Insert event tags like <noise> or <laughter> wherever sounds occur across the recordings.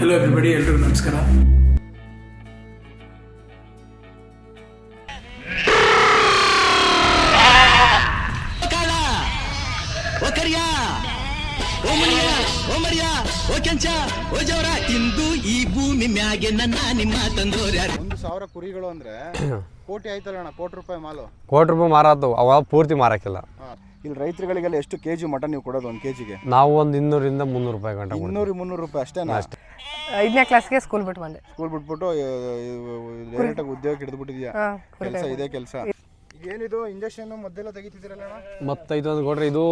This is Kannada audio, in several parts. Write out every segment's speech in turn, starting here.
ಹಲೋ ಎವ್ರಿಬಡಿ ಎಲ್ರಿಗೂ ನಮಸ್ಕಾರ. ಇಂದು ಈ ಭೂಮಿ ಮ್ಯಾಗೆ ನನ್ನ ನಿಮ್ಮ ತಂದೋರ್ಯಾರು ಒಂದು ಸಾವಿರ ಕುರಿಗಳು ಅಂದ್ರೆ <coughs> ಕೋಟಿ ಆಯ್ತಲ್ಲ ಅಣ್ಣ ಕೋಟಿ ರೂಪಾಯಿ ಮಾಲು? ಕೋಟಿ ರೂಪಾಯಿ ಮಾರಾತು ಅವಾಗ ಪೂರ್ತಿ ಮಾರಾಕಿಲ್ಲ. ಇಲ್ಲಿ ರೈತರುಗಳಿಗೆಲ್ಲ ಎಷ್ಟು ಕೆಜಿ ಮಟನ್ ನೀವು ಕೊಡೋದು ಒಂದು ಕೆಜಿಗೆ? ನಾವು ಒಂದು ಇನ್ನೂರಿಂದ ಮುನ್ನೂರು ರೂಪಾಯಿ ಗಂಟೆ. ಇನ್ನೂರು ಮುನ್ನೂರು ರೂಪಾಯಿ ಅಷ್ಟೇನಾ? ಐದನೇ ಕ್ಲಾಸ್ಗೆ ಸ್ಕೂಲ್ ಬಿಟ್ಟು ಬಂದೆ. ಸ್ಕೂಲ್ ಬಿಟ್ಬಿಟ್ಟು ಡೈರೆಕ್ಟಾಗಿ ಉದ್ಯೋಗ ಹಿಡಿದ್ಬಿಟ್ಟಿದ್ಯಾ? ಹಾಂ ಕೆಲಸ ಇದೇ ಕೆಲಸ. ಏನಿದು ಇಂಜೆಕ್ಷನ್ ಮದ್ದೆಲ್ಲ ತೆಗಿತಿದ್ದೀರಲ್ಲ ಮತ್ತೆ ಇದೊಂದು ಕೊಡ್ರಿ ಇದು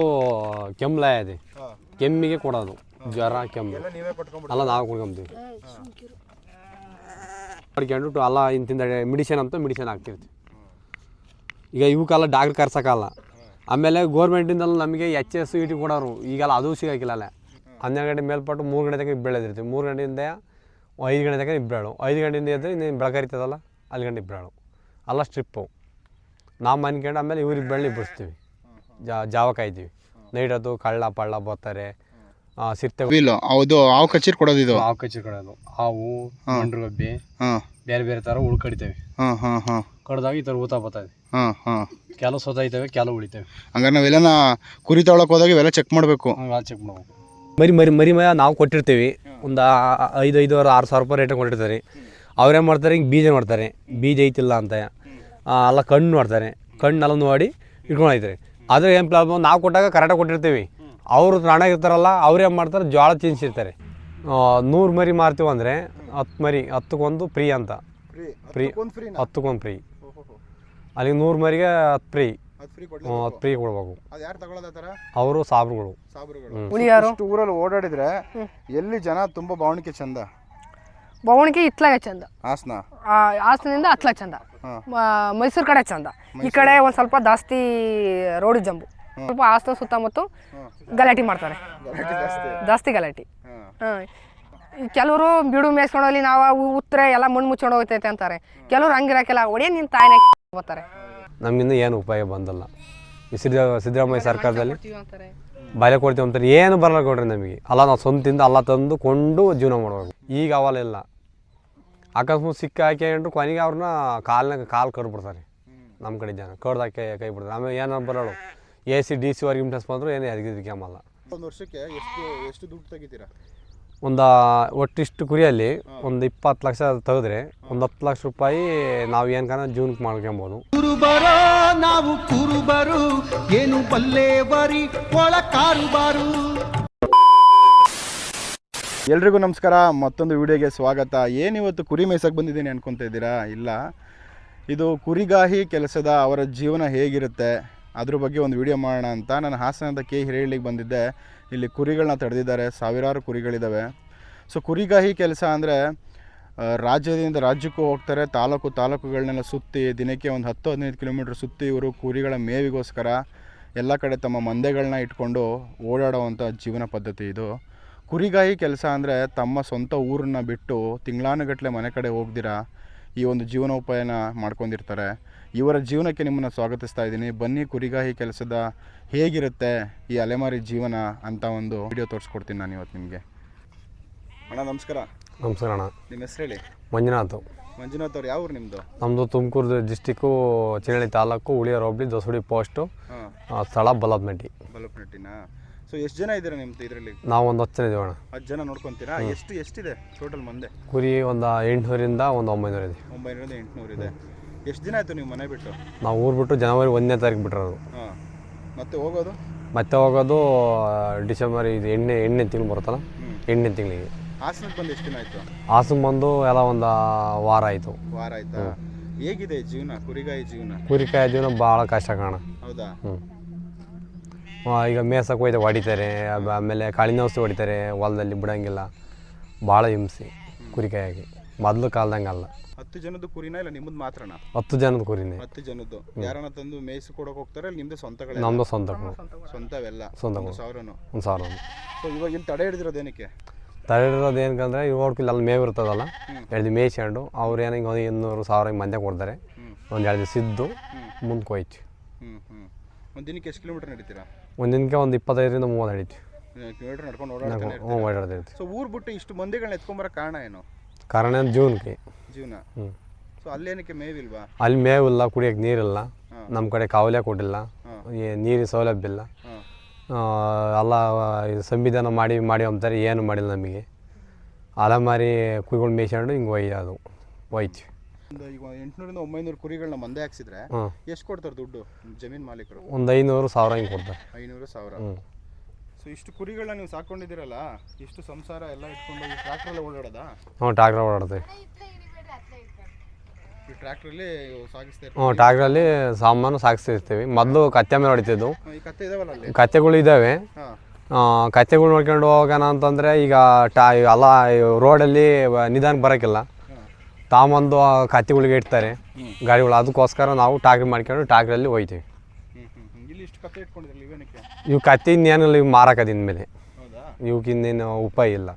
ಕೆಮ್ಮಲಾಯ ಇದೆ. ಕೆಮ್ಮಿಗೆ ಕೊಡೋದು ಜ್ವರ ಕೆಮ್ಮು. ಎಲ್ಲ ನೀವೇ ಅಲ್ಲ ನಾವು ಕುಡ್ಕೊಂಬ್ತೀವಿ ಪಡ್ಕೊಂಡ್ಬಿಟ್ಟು ಅಲ್ಲ ಇಂತಿಂದ ಮೆಡಿಸಿನ್ ಅಂತ ಮೆಡಿಸಿನ್ ಹಾಕ್ತಿರ್ತೀವಿ. ಈಗ ಇವಕ್ಕೆಲ್ಲ ಡಾಕ್ಟ್ರ್ ಕರ್ಸೋಕ್ಕಲ್ಲ ಆಮೇಲೆ ಗೋರ್ಮೆಂಟಿಂದಲ್ಲ ನಮಗೆ ಎಚ್ ಎಸ್ ಇ ಟಿ ಕೊಡೋರು ಈಗೆಲ್ಲ ಅದು ಸಿಗೋಕ್ಕಿಲ್ಲ ಅಲ್ಲೇ. ಹನ್ನೆರಡು ಗಂಟೆ ಮೇಲ್ಪಟ್ಟು ಮೂರು ಗಂಟೆ ತನಕ ಬೆಳೆದಿರ್ತೀವಿ ಮೂರು ಗಂಟೆಯಿಂದ ಐದು ಗಂಟೆ ತನಕ ಇಬ್ಬರೇಳು ಐದು ಗಂಟೆಯಿಂದ ಎದ್ದು ಇನ್ನೇನು ಬೆಳಕರಿತದಲ್ಲ ಅಲ್ಲಿ ಗಂಟೆ ಇಬ್ಬಳು ಅಲ್ಲ ಸ್ಟ್ರಿಪ್ಪು ನಾವು ಮನ್ಕೊಂಡು ಆಮೇಲೆ ಇವ್ರಿಗೆ ಬೆಳ್ಳಿ ಬಿಡಿಸ್ತೀವಿ ಜಾ ಜಾವ ಕಾಯ್ತೀವಿ. ನೈಟ್ ಅದು ಕಳ್ಳ ಪಳ್ಳ ಬರ್ತಾರೆ ಆ, ಸಿರ್ತೆ ಇಲ್ಲ ಹೌದು ಹಾವು ಕಚೀರ್ ಕೊಡೋದು ಇದು. ಹಾವು ಕಚೀರ್ ಕೊಡೋದು. ಹಾವು ಮಂಡ್ರಗಬ್ಬಿ ಹಾಂ. ಬೇರೆ ಬೇರೆ ಥರ ಉಳ್ ಕಡಿತೇವೆ. ಹಾಂ ಹಾಂ ಹಾಂ. ಕಡ್ದಾಗ ಈ ಥರ ಊತ ಬರ್ತದೆ ಹಾಂ ಹಾಂ. ಕೆಲವು ಸೋತಾಯ್ತವೆ ಕೆಲವು ಉಳಿತೇವೆ. ಹಂಗಾರೆ ನಾವೆಲ್ಲ ಕುರಿ ತೊಳಕ್ ಹೋದಾಗ ಇವೆಲ್ಲ ಚೆಕ್ ಮಾಡಬೇಕು. ಚೆಕ್ ಮಾಡ್ಬೇಕು. ಮರಿ ಮರಿ ಮರಿ ಮಯ ನಾವು ಕೊಟ್ಟಿರ್ತೀವಿ. ಒಂದು ಐದು ಐದುವರೆ ಆರು ಸಾವಿರ ರೂಪಾಯಿ ರೇಟ್ ಕೊಟ್ಟಿರ್ತಾರೆ. ಅವ್ರೇನು ಮಾಡ್ತಾರೆ ಹಿಂಗೆ ಬೀಜ ಮಾಡ್ತಾರೆ ಬೀಜ ಐತಿಲ್ಲ ಅಂತ. ಅಲ್ಲ ಎಲ್ಲ ಕಣ್ಣು ನೋಡ್ತಾರೆ. ಕಣ್ಣೆಲ್ಲ ನೋಡಿ ಇಟ್ಕೊಂಡಿದ್ದಾರೆ ಆದರೆ ಏನು ಪ್ರಾಬ್ಲಮ್? ನಾವು ಕೊಟ್ಟಾಗ ಕರೆಕ್ಟಾಗಿ ಕೊಟ್ಟಿರ್ತೀವಿ. ಅವರು ಇರ್ತಾರಲ್ಲ ಅವ್ರು ಏನು ಮಾಡ್ತಾರೆ? ಜೋಳ ತಿನ್ಸಿರ್ತಾರೆ ನೂರು ಮರಿ ಮಾರ್ತೀವಿ ಅಂದರೆ ಹತ್ತು ಮರಿ ಹತ್ತಕ್ಕೊಂದು ಫ್ರೀ ಅಂತ. ಫ್ರೀ ಫ್ರೀ ಹತ್ತಕ್ಕೊಂದು ಫ್ರೀ. ಅಲ್ಲಿಗೆ ನೂರು ಮರಿಗೆ ಹತ್ತು ಫ್ರೀ. ಅದು ಫ್ರೀ ಹತ್ತು ಫ್ರೀ ಕೊಡ್ಬೇಕು. ಅದು ಯಾರು ತಗೊಳ್ಳೋದ ಥರ? ಅವರು ಸಾಬ್ರುಗಳು. ಸಾಬ್ರುಗಳು. ಉಳಿಯಾರು ಇಷ್ಟು ಊರಲ್ಲಿ ಓಡಾಡಿದ್ರೆ ಎಲ್ಲಿ ಜನ ತುಂಬಾ ಬಾವಣಿಕೆ ಚಂದ? ಬವಣಿಗೆ ಇತ್ಲಾಗ ಚಂದ. ಹಾಸನ? ಆ, ಹಾಸನದಿಂದ ಅತ್ಲಾಗ ಚಂದ. ಮ- ಮೈಸೂರು ಕಡೆ ಚಂದ. ಈ ಕಡೆ ಒಂದು ಸ್ವಲ್ಪ ಜಾಸ್ತಿ ರೋಡ್ ಜಂಬು. ಸ್ವಲ್ಪ ಹಾಸನ ಸುತ್ತಮುತ್ತ ಗಲಾಟೆ ಮಾಡ್ತಾರೆ. ಜಾಸ್ತಿ. ಗಲಾಟೆ. ಹಾಂ. ಕೆಲವರು ಬಿಡು ಮೇಯ್ಸ್ಕೊಂಡೋಗ್ಲಿ ನಾವು ಉತ್ತರ ಉತ್ತರೆ ಎಲ್ಲ ಮಣ್ಣು ಮುಚ್ಕೊಂಡು ಹೋಗ್ತೈತೆ ಅಂತಾರೆ. ಕೆಲವ್ರು ಹಂಗಿರಕ್ಕೆಲ್ಲ. ಒಡೆಯ ನಿನ್ನ ತಾಯಿನ ಬರ್ತಾರೆ ನಮ್ಮಿಂದ ಏನು ಉಪಾಯ ಬಂದಲ್ಲ. ಈ ಸಿದ್ದ ಸಿದ್ದರಾಮಯ್ಯ ಸರ್ಕಾರದಲ್ಲಿ ಬಾಲ್ಯ ಕೊಡ್ತೀವಿ ಅಂತಾರೆ. ಏನು ಬರಲ್ಲ ಕೊಡ್ರಿ ನಮಗೆ. ಅಲ್ಲ ನಾವು ಸ್ವಂತಿಂದ ಅಲ್ಲ ತಂದು ಕೊಂಡು ಜೀವನ ಮಾಡಬೇಕು. ಈಗ ಅವಲ್ಲ ಅಕಸ್ಮಾತ್ ಸಿಕ್ಕ ಹಾಕ್ಯಂಡ್ರು ಕೊನೆಗೆ ಅವ್ರನ್ನ ಕಾಲ್ನಾಗ ಕಾಲು ಕಡ್ಬಿಡ್ತಾರೆ ನಮ್ಮ ಕಡೆ ಜನ ಕಡ್ದಾಕೆ ಕೈ ಬಿಡ್ತಾರೆ. ಆಮೇಲೆ ಏನೋ ಬರೋಳು ಎ ಸಿ ಡಿ ಸಿ ಅವ್ರಿಗೆ ಇಂಟ್ರೆಸ್ಟ್ ಬಂದರು ಏನು ಅದಕ್ಕೆ ಮಲ್ಲ ಒಂದು ವರ್ಷಕ್ಕೆ ಎಷ್ಟು ಎಷ್ಟು ದುಡ್ಡು ತೆಗಿತೀರಾ? ಒಂದು ಒಟ್ಟಿಷ್ಟು ಕುರಿಯಲ್ಲಿ ಒಂದು ಇಪ್ಪತ್ತು ಲಕ್ಷ ತೆಗೆದ್ರೆ ಒಂದು ಹತ್ತು ಲಕ್ಷ ರೂಪಾಯಿ ನಾವು ಏನ್ಕನ ಜೀವನಕ್ಕೆ ಮಾಡ್ಕೊಬೋದು. ಕುರುಬರು ನಾವು ಕುರುಬರು ಏನು ಬಲ್ಲೇವರಿ ಒಳ ಕಾರುಬಾರು ಎಲ್ರಿಗೂ ನಮಸ್ಕಾರ ಮತ್ತೊಂದು ವಿಡಿಯೋಗೆ ಸ್ವಾಗತ. ಏನಿವತ್ತು ಕುರಿ ಮೇಯ್ಸಕ್ಕೆ ಬಂದಿದ್ದೀನಿ ಅನ್ಕೊತ ಇದ್ದೀರಾ? ಇಲ್ಲ. ಇದು ಕುರಿಗಾಹಿ ಕೆಲಸದ ಅವರ ಜೀವನ ಹೇಗಿರುತ್ತೆ? ಅದ್ರ ಬಗ್ಗೆ ಒಂದು ವಿಡಿಯೋ ಮಾಡೋಣ ಅಂತ. ನಾನು ಹಾಸನದ ಕೆ ಹಿರೇಳಿಗೆ ಬಂದಿದ್ದೆ. ಇಲ್ಲಿ ಕುರಿಗಳನ್ನ ತಡೆದಿದ್ದಾರೆ, ಸಾವಿರಾರು ಕುರಿಗಳಿದ್ದಾವೆ ಸೊ ಕುರಿಗಾಹಿ ಕೆಲಸ ಅಂದರೆ ರಾಜ್ಯದಿಂದ ರಾಜ್ಯಕ್ಕೂ ಹೋಗ್ತಾರೆ, ತಾಲೂಕು ತಾಲೂಕುಗಳನ್ನೆಲ್ಲ ಸುತ್ತಿ, ದಿನಕ್ಕೆ ಒಂದು ಹತ್ತು, ಹದಿನೈದು ಕಿಲೋಮೀಟ್ರ್ ಸುತ್ತಿ ಇವರು ಕುರಿಗಳ ಮೇವಿಗೋಸ್ಕರ ಎಲ್ಲ ಕಡೆ ತಮ್ಮ ಮಂದೆಗಳನ್ನ ಇಟ್ಕೊಂಡು ಓಡಾಡುವಂಥ ಜೀವನ ಪದ್ಧತಿ ಇದು. ಕುರಿಗಾಯಿ ಕೆಲಸ ಅಂದರೆ, ತಮ್ಮ ಸ್ವಂತ ಊರನ್ನ ಬಿಟ್ಟು ತಿಂಗಳಾನುಗಟ್ಟಲೆ ಮನೆ ಕಡೆ ಹೋಗ್ದಿರಾ ಈ ಒಂದು ಜೀವನೋಪಾಯನ ಮಾಡ್ಕೊಂಡಿರ್ತಾರೆ. ಇವರ ಜೀವನಕ್ಕೆ ನಿಮ್ಮನ್ನು ಸ್ವಾಗತಿಸ್ತಾ ಇದ್ದೀನಿ. ಬನ್ನಿ ಕುರಿಗಾಹಿ ಕೆಲಸದ ಹೇಗಿರುತ್ತೆ ಈ ಅಲೆಮಾರಿ ಜೀವನ ಅಂತ ಒಂದು ವಿಡಿಯೋ ತೋರಿಸ್ಕೊಡ್ತೀನಿ ನಾನು ಇವತ್ತು ನಿಮಗೆ. ಅಣ್ಣ ನಮಸ್ಕಾರ. ನಮಸ್ಕಾರ ಅಣ್ಣ. ನಿಮ್ಮ ಹೆಸರು ಹೇಳಿ? ಮಂಜುನಾಥ್. ಮಂಜುನಾಥ್ ಅವ್ರು ಯಾವ ಊರು ನಿಮ್ಮದು ನಮ್ಮದು ತುಮಕೂರು ಡಿಸ್ಟಿಕ್ಕು ಚಿನಹಳ್ಳಿ ತಾಲೂಕು ಉಳಿಯ ಹೋಬಳಿ ದೊಸಡಿ ಪೋಸ್ಟು ಆ, ಸ್ಥಳ ಬಲಪ್ನಟ್ಟಿ. ಬಲಪ್ನಟ್ಟಿನ? ಸೊ ಎಷ್ಟು ಜನ ಇದ್ದೀರಾ ನಿಮ್ದು ಇದರಲ್ಲಿ? ನಾವು ಒಂದು ಹತ್ತು ಜನ ಇದೀವಿ ಅಣ್ಣ. ಹತ್ತು ಜನ ನೋಡ್ಕೊಂತೀರಾ? ಎಷ್ಟು ಎಷ್ಟಿದೆ ಟೋಟಲ್ ಮಂದೆ? ಕುರಿ ಒಂದು ಎಂಟುನೂರಿಂದ ಒಂದು ಒಂಬೈನೂರು ಇದೆ. ಒಂಬೈನೂರಿಂದ ಎಂಟುನೂರು ಇದೆ. ಎಷ್ಟು ದಿನ ಆಯಿತು ನೀವು ಮನೆ ಬಿಟ್ಟು? ನಾವು ಊರು ಬಿಟ್ಟು ಜನವರಿ ಒಂದನೇ ತಾರೀಕು ಬಿಟ್ಟಿರೋದು ಹಾಂ. ಮತ್ತೆ ಹೋಗೋದು? ಮತ್ತೆ ಹೋಗೋದು ಡಿಸೆಂಬರ್ ಇದು ಎಣ್ಣೆ ಎಣ್ಣೆ ತಿಂಗಳು ಬರುತ್ತಲ್ಲ? ಎಣ್ಣೆ ತಿಂಗಳಿಗೆ. ಹಾಸನಕ್ಕೆ ಬಂದು ಎಷ್ಟು ದಿನ ಆಯಿತು? ಹಾಸನ ಬಂದು ಎಲ್ಲ ಒಂದು ವಾರ ಆಯಿತು. ವಾರ ಆಯ್ತಾ? ಹೇಗಿದೆ ಜೀವನ ಕುರಿಗಾಯಿ ಜೀವನ? ಕುರಿಕಾಯಿ ಜೀವನ ಭಾಳ ಕಷ್ಟ ಕಾಣ ಹೌದಾ? ಹ್ಞೂ ಈಗ ಮೇಸಕ್ಕೆ ಹೋಯ್ತಾ ಹೊಡಿತಾರೆ ಆಮೇಲೆ ಕಾಳಿನ ಔಷಧಿ ಹೊಡಿತಾರೆ ಹೊಲದಲ್ಲಿ ಬಿಡೋಂಗಿಲ್ಲ. ಭಾಳ ಹಿಂಸೆ ಕುರಿಕಾಯಾಗಿ. ಮೊದಲು ಕಾಲ್ದಂಗೆ ಅಲ್ಲ. ಹತ್ತು ಜನದ ಕುರಿನ ಇಲ್ಲ ನಿಮ್ಮದು ಮಾತ್ರನಾ? ಹತ್ತು ಜನದ ಕುರಿನೇ. ಹತ್ತು ಜನದ್ದು. ಯಾರನ್ನ ತಂದು ಮೇಯಿಸಿ ಕೊಡೋಕೆ ಹೋಗ್ತಾರೆ ಅಲ್ಲಿ ನಿಮ್ದು ಸ್ವಂತಗಳೇ? ನಮ್ಮದು ಸ್ವಂತ. ಸ್ವಂತವೆಲ್ಲ. ಸ್ವಂತ ಒಂದು. ಸಾವಿರನು. ಒಂದು ಸಾವಿರ ಸೊ ಇವಾಗ ಇಲ್ಲಿ ತಡೆ ಹಿಡಿದಿರೋದೇನಕ್ಕೆ ತಡೆದಿರೋದು ಏನಕ್ಕಂದ್ರೆ ಇಲ್ಲಿ ಅಲ್ಲಿ ಮೇವು ಇರ್ತದಲ್ಲ ಎರಡು ಮೇಯ್ಸ್ಕೊಂಡು ಅವ್ರು ಏನಂಗೆ ಹಿಂಗೆ ಒಂದು ಇನ್ನೂರು ಸಾವಿರ ಹಿಂಗೆ ಮಂದ್ಯ ಕೊಡ್ತಾರೆ. ಒಂದು ಎರಡು ಸಿದ್ದು ಮುಂದೆ ಮುಂದಕ್ಕೆ ಹೋಯ್ತು ಹ್ಞೂ ಹ್ಞೂ ಒಂದು ದಿನಕ್ಕೆ ಎಷ್ಟು ಕಿಲೋಮೀಟರ್ ನಡೀತೀರಾ? ಒಂದು ದಿನಕ್ಕೆ ಒಂದು ಇಪ್ಪತ್ತೈದರಿಂದ ಮೂವತ್ತು ಕಿಲೋಮೀಟರ್ ನಡ್ಕೊಂಡು ಓಡಾಡ್ತಾನೆ ಹ್ಞೂ ಸೊ ಊರು ಬಿಟ್ಟು ಇಷ್ಟು ಮಂದಿಗಳನ್ನ ಎತ್ಕೊಂಬರೋ ಕಾರಣ ಏನು? ಕಾರಣ ಏನು? ಜೀವನಕ್ಕೆ. ಜೀವನ? ಹ್ಞೂ ಸೊ ಅಲ್ಲೇನಕ್ಕೆ ಮೇವಿಲ್ವಾ? ಅಲ್ಲಿ ಮೇವಿಲ್ಲ ಕುಡಿಯೋಕೆ ನೀರಿಲ್ಲ. ನಮ್ಮ ಕಡೆ ಕಾವಲೆ ಕೊಟ್ಟಿಲ್ಲ. ಏ- ನೀರಿನ ಸೌಲಭ್ಯ ಇಲ್ಲ. ಹಾಂ. ಆ, ಎಲ್ಲ ಇದು ಸಂವಿಧಾನ ಮಾಡಿ ಮಾಡಿ ಅಂತಾರೆ ಏನು ಮಾಡಿಲ್ಲ ನಮಗೆ. ಅಲಮಾರಿ ಕುಯ್ಕೊಂಡು ಮೇಯ್ಸ್ಕೊಂಡು ಹಿಂಗೆ ಒಯ್ಯೋದು ಒಯ್ತೀವಿ. ಒಂದು ಈಗ ಎಂಟುನೂರಿಂದ ಒಂಬೈನೂರು ಕುರಿಗಳನ್ನ ಮಂದೆ ಹಾಕ್ಸಿದ್ರೆ ಹಾಂ ಎಷ್ಟು ಕೊಡ್ತಾರೆ ದುಡ್ಡು ಜಮೀನ್ ಮಾಲೀಕರು? ಒಂದು ಐನೂರು ಸಾವಿರ ಹಿಂಗೆ ಕೊಡ್ತಾರೆ. ಐನೂರು ಸಾವಿರ. ಸೊ ಇಷ್ಟು ಕುರಿಗಳನ್ನ ನೀವು ಸಾಕೊಂಡಿದ್ದೀರಲ್ಲ ಇಷ್ಟು ಸಂಸಾರ ಎಲ್ಲ ಇಟ್ಕೊಂಡು ಈ ಟ್ರ್ಯಾಕ್ಟ್ರಲ್ಲಿ ಓಡಾಡೋದಾ? ಹ್ಞೂ ಟ್ರಾಕ್ಟರ್ ಓಡಾಡ್ತೀವಿ. ಈ ಟ್ರ್ಯಾಕ್ಟ್ರಲ್ಲಿ ಸಾಗಿಸ್ತಾ ಹ್ಞೂ ಟ್ರಾಕ್ಟ್ರಲ್ಲಿ ಸಾಮಾನು ಸಾಗಿಸ್ತಿರ್ತೀವಿ ಮೊದಲು ಕತ್ತೆ ಮೇಲೆ ಹೊಡಿತಿದ್ದು ಈ ಕತ್ತೆ ಇದಾವಲ್ಲ ಅಲ್ಲಿ? ಕತ್ತೆಗಳು ಇದ್ದಾವೆ ಹಾಂ. ಆ, ಕತ್ತೆಗಳು ನೋಡ್ಕೊಂಡು ಹೋಗೋಣ ಅಂತಂದರೆ ಈಗ ಟಾ ಅಲ್ಲ ರೋಡಲ್ಲಿ ನಿಧಾನಕ್ಕೆ ಬರೋಕ್ಕಿಲ್ಲ. ಹಾಂ ಕತ್ತಿಗಳಿಗೆ ಇಡ್ತಾರೆ. ಗಾಡಿಗಳು ಅದಕ್ಕೋಸ್ಕರ ನಾವು ಟಾಕ್ರಿ ಮಾಡ್ಕೊಂಡು ಇಲ್ಲಿ ಇಟ್ಕೊಂಡಿದ್ರಲ್ಲ ಇವೇನಕ್ಕೆ? ಇವು ಕತ್ತಿ ಇನ್ನೇನಿಲ್ಲ ಇವು ಮಾರಾಕದಿನ ಮೇಲೆ ಇವಕ್ಕಿನ್ನೇನು ಉಪಾಯ ಇಲ್ಲ.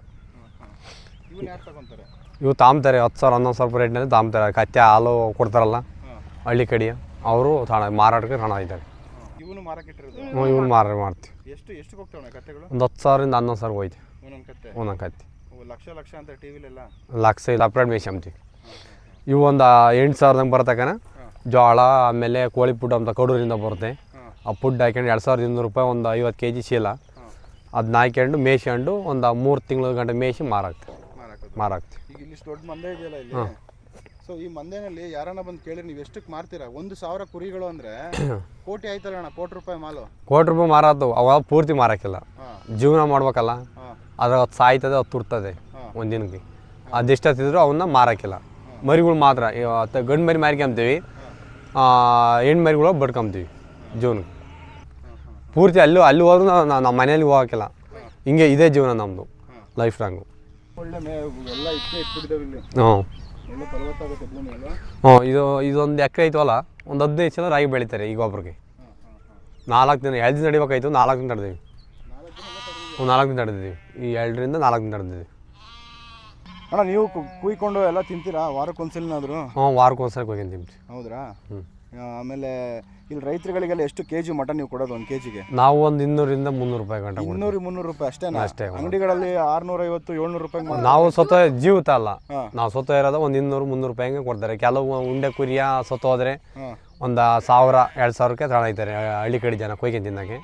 ಇವು ತಾಮ್ತಾರೆ ಹತ್ತು ಸಾವಿರ ಹನ್ನೊಂದು ಸಾವಿರ ರೂಪಾಯಿ ರೇಟ್ನಲ್ಲಿ ತಾಮ್ತಾರೆ. ಕತ್ತೆ ಹಾಲು ಕೊಡ್ತಾರಲ್ಲ ಹಳ್ಳಿ ಕಡೆ. ಅವರು ತಾಣ ಮಾರಾಟಕ್ಕೆ ಹಣ ಇದ್ದಾರೆ. ಇವನು ಮಾರಕ್ಕಿಟ್ಟಿರೋದು ಹ್ಞೂ ಇವ್ನು ಮಾರಾಟ ಮಾಡ್ತೀವಿ. ಒಂದು ಹತ್ತು ಸಾವಿರದಿಂದ ಹನ್ನೊಂದು ಸಾವಿರ ಹೋಯ್ತೀವಿ ಒಂದೊಂದು ಕತ್ತೆ ಲಕ್ಷ ಲಕ್ಷ ಅಂತ ಟಿ ವಿಲೆಲ್ಲ? ಲಕ್ಷ ಸಪ್ರೇಟ್ ಮೇಯ್ಸ್ಕೊಂತೀವಿ ಇವು ಒಂದು ಎಂಟು ಸಾವಿರದಂಗೆ ಬರತಕ್ಕನ ಜೋಳ ಆಮೇಲೆ ಕೋಳಿ ಪುಡ್ ಅಂತ ಕಡೂರಿಂದ ಬರುತ್ತೆ. ಆ ಪುಡ್ ಹಾಕ್ಯಂಡು ಎರಡು ಸಾವಿರದ ಇನ್ನೂರು ರೂಪಾಯಿ ಒಂದು ಐವತ್ತು ಕೆ ಜಿ ಚೀಲ ಅದನ್ನ ಹಾಕ್ಯಂಡು ಮೇಯ್ಸ್ಕೊಂಡು ಒಂದು ಮೂರು ತಿಂಗಳ ಗಂಟೆ ಮೇಯ್ಸಿ ಮಾರಾಕ್ತೀವಿ ಮಾರಾಕ್ತೀವಿ ಈಗ ಇಲ್ಲಿ ದೊಡ್ಡ ಮಂದೆ ಇದೆಯಲ್ಲ ಇಲ್ಲಿ? ಸೊ ಈ ಮಂದೆನಲ್ಲಿ ಯಾರನ್ನ ಬಂದು ಕೇಳಿ ನೀವು ಎಷ್ಟಕ್ಕೆ ಮಾರ್ತೀರಾ? ಒಂದು ಸಾವಿರ ಕುರಿಗಳು ಅಂದ್ರೆ ಕೋಟಿ ಆಯ್ತಲ್ಲ ಅಣ್ಣ ಕೋಟಿ ರೂಪಾಯಿ ಮಾಲು. ಕೋಟಿ ರೂಪಾಯಿ ಮಾರಾತು. ಅವಾಗ ಪೂರ್ತಿ ಮಾರಾಕಿಲ್ಲ. ಜೀವನ ಮಾಡ್ಬೇಕಲ್ಲ. ಅದ್ರ ಅದು ಸಾಯ್ತದೆ ಅದು ತುರ್ತದೆ. ಒಂದಿನಕ್ಕೆ ಅದೆಷ್ಟು ಹತ್ತಿದ್ರು ಅವನ್ನ ಮಾರಾಕಿಲ್ಲ. ಮರಿಗಳು ಮಾತ್ರ. ಗಂಡು ಮರಿ ಮಾರ್ಕೊಂತೀವಿ ಹೆಣ್ಣು ಮರಿಗಳು ಬಡ್ಕೊಂತೀವಿ ಜೀವನ ಪೂರ್ತಿ ಅಲ್ಲೂ ಅಲ್ಲಿ ಹೋದ್ರೂ ನಾವು ನಮ್ಮ ಮನೇಲಿ ಹೋಗಕ್ಕಿಲ್ಲ ಹಿಂಗೆ ಇದೇ ಜೀವನ ನಮ್ಮದು ಲೈಫ್ ಲಾಂಗು ಹ್ಞೂ ಹ್ಞೂ ಇದು ಇದೊಂದು ಎಕರೆ ಐತವಲ್ಲ ಒಂದು ಹದಿನೈದು ಸಲ ರಾಗಿ ಬೆಳಿತಾರೆ ಈಗ ಒಬ್ರಿಗೆ ನಾಲ್ಕು ದಿನ ಎರಡು ದಿನ ನಡಿಬೇಕಾಯ್ತು ನಾಲ್ಕು ದಿನ ತಡೆದೀವಿ ನಾಲ್ಕು ದಿನ ನಾಲ್ಕು ತಡೆದಿದ್ದೀವಿ ಈ ಎರಡರಿಂದ ನಾಲ್ಕು ದಿನ ತಡೆದಿದ್ದೀವಿ ಅಣ್ಣ ನೀವು ಕು- ಕುಯ್ಕೊಂಡು ಎಲ್ಲ ತಿಂತೀರಾ? ವಾರಕ್ಕೊಂದ್ಸಲಿನಾದರೂ ಹ್ಞೂ ವಾರಕ್ಕೆ ಹೋಗಿ ತಿಂತೀವಿ. ಹೌದ್ರಾ? ಹ್ಞೂ. ಆ, ಆಮೇಲೆ ಇಲ್ಲಿ ರೈತರುಗಳಿಗೆಲ್ಲ ಎಷ್ಟು ಕೆ ಜಿ ಮಟನ್ ನೀವು ಕೊಡೋದು ಒಂದು ಕೆ ಜಿಗೆ ನಾವು ಒಂದು ಇನ್ನೂರಿಂದ ಮುನ್ನೂರು ರೂಪಾಯಿ ಗಂಟೆ ಕೊಡ್ತೀವಿ. ಇನ್ನೂರು ಮುನ್ನೂರು ರೂಪಾಯಿ ಅಷ್ಟೇನಾ? ಅಷ್ಟೇ. ಅಂಗಡಿಗಳಲ್ಲಿ ಆರ್ನೂರ ಐವತ್ತು ಏಳ್ನೂರು ರೂಪಾಯಿ ಮಾಡಿ ನಾವು ಸ್ವತಃ ಜೀವಿತ ಅಲ್ಲ. ಹಾಂ. ನಾವು ಸ್ವತಃ ಇರೋದು ಒಂದು ಇನ್ನೂರು ಮುನ್ನೂರು ರೂಪಾಯಿ ಹಂಗೆ ಕೊಡ್ತಾರೆ. ಕೆಲವು ಉಂಡೆ ಕುರಿಯ ಸತ್ತು ಹೋದ್ರೆ ಹಾಂ. ಒಂದು ಸಾವಿರ ಎರಡು ಸಾವಿರಕ್ಕೆ ತಗೊಂಡೋಗ್ತಾರೆ ಹಳ್ಳಿ ಕಡೆ ಜನ ಕೊಯ್ಕೆ ತಿನ್ನಕ್ಕೆ.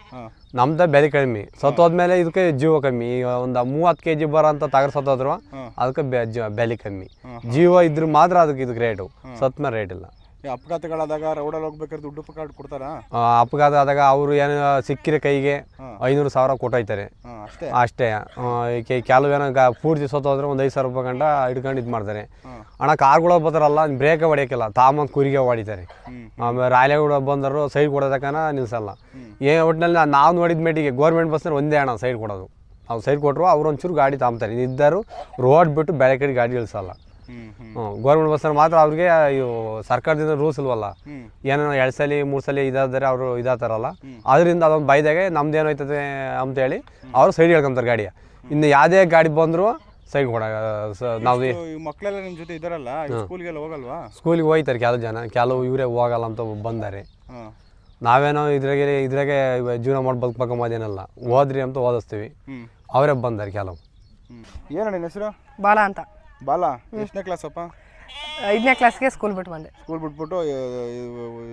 ನಮ್ದು ಬೆಲೆ ಕಡಿಮೆ ಸತ್ತು ಹೋದ್ಮೇಲೆ ಇದಕ್ಕೆ ಜೀವ ಕಮ್ಮಿ. ಈಗ ಒಂದು ಮೂವತ್ತು ಕೆ ಜಿ ಬರೋ ಅಂತ ತಗರ್ ಸತ್ತೋದ್ರು. ಅದಕ್ಕೆ ಬೆಲೆ ಕಮ್ಮಿ. ಜೀವ ಇದ್ರೆ ಮಾತ್ರ ಅದಕ್ಕೆ ಇದಕ್ಕೆ ರೇಟು ಸತ್ ಮೇಲೆ ರೇಟ್ ಇಲ್ಲ. ಅಪಘಾತಗಳಾದಾಗ ರೋಡಲ್ಲಿ ಹೋಗ್ಬೇಕಾದ್ರೆ ದುಡ್ಡು ಕಾರ್ಡ್ ಕೊಡ್ತಾರ? ಆ, ಅಪಘಾತ ಆದಾಗ ಅವರು ಏನು ಸಿಕ್ಕಿರೋ ಕೈಗೆ. ಐನೂರು ಸಾವಿರ ಕೊಟ್ಟೋಯ್ತಾರೆ ಅಷ್ಟೇ? ಅಷ್ಟೇ. ಆ, ಗಾ- ಪೂರ್ತಿ ಸೋತೋದ್ರೆ ಒಂದು ಐದು ಸಾವಿರ ರೂಪಾಯಿ ಗಂಟ ಹಿಡ್ಕೊಂಡು ಇದು ಮಾಡ್ತಾರೆ. ಅಣ್ಣ ಕಾರ್ಗಳು ಬರ್ತಾರಲ್ಲ ಬ್ರೇಕ್ ಹೊಡಿಯೋಕ್ಕಿಲ್ಲ. ತಾಮ ಕುರಿಗೆ ಹೊಡಿತಾರೆ ಆಮೇಲೆ ರಾಯಲೆಗಳು ಬಂದರು ಸೈಡ್ ಕೊಡೋದಕ್ಕನ ನಿಲ್ಸಲ್ಲ. ಏ ಒಟ್ಟಿನಲ್ಲಿ ನಾವು ನೋಡಿದ ಮೇಟಿಗೆ ಗೌರ್ಮೆಂಟ್ ಬಸ್ನಲ್ಲಿ ಒಂದೇ ಅಣ್ಣ ಸೈಡ್ ಕೊಡೋದು. ಅವ್ರು ಸೈಡ್ ಕೊಟ್ಟರು ಅವ್ರು ಒಂಚೂರು ಗಾಡಿ ತಾಂಬ್ತಾರೆ ಇದ್ದರು ರೋಡ್ ಬಿಟ್ಟು ಬೇರೆ ಕಡೆ ಗಾಡಿ ಇಳಿಸಲ್ಲ. ಗೌರ್ಮೆಂಟ್ ಬಸ್ನಲ್ಲಿ ಮಾತ್ರ ಅವ್ರಿಗೆ ಇವು ಸರ್ಕಾರದಿಂದ ರೂಲ್ಸ್ ಇಲ್ವಲ್ಲ? ಏನೋ ಎರಡು ಸಲ ಮೂರು ಸಲ ಇದಾದ್ರೆ ಅವರು ಇದಾತಾರಲ್ಲ? ಅದರಿಂದ ಅದೊಂದು ಬೈದಾಗೆ ನಮ್ದು ಅಂತ ಅಂತೇಳಿ ಅವರು ಸೈಡ್ ಹೇಳ್ಕೊಂತಾರೆ ಗಾಡಿಯ ಇನ್ನು ಯಾವುದೇ ಗಾಡಿ ಬಂದರೂ ಸೈಡ್ ಕೊಡ ನಾವು ಮಕ್ಕಳೆಲ್ಲ ನಿಮ್ಮ ಜೊತೆ ಇದ್ದಾರಲ್ಲ ಸ್ಕೂಲ್ಗೆಲ್ಲ ಹೋಗಲ್ವಾ? ಸ್ಕೂಲಿಗೆ ಹೋಯ್ತಾರೆ ಕೆಲವು ಜನ ಕೆಲವು ಇವರೇ ಹೋಗಲ್ಲ ಅಂತ ಬಂದಾರೆ. ನಾವೇನೋ ಇದ್ರಾಗೆ ಇದ್ರಾಗೆ ಜೀವನ ಮಾಡಿ ಬದುಕಬೇಕಂಬದೇನಲ್ಲ ಓದ್ರಿ ಅಂತ ಓದಿಸ್ತೀವಿ ಅವರೇ ಬಂದಾರೆ ಕೆಲವು. ಏನಣ್ಣ ನಿನ್ನ ಹೆಸರು? ಬಾಲ ಅಂತ. ಬಾಲ ಎಷ್ಟನೇ ಕ್ಲಾಸಪ್ಪ ಐದನೇ ಕ್ಲಾಸ್ಗೆ ಸ್ಕೂಲ್ ಬಿಟ್ಟು ಬಂದೆ. ಸ್ಕೂಲ್ ಬಿಟ್ಬಿಟ್ಟು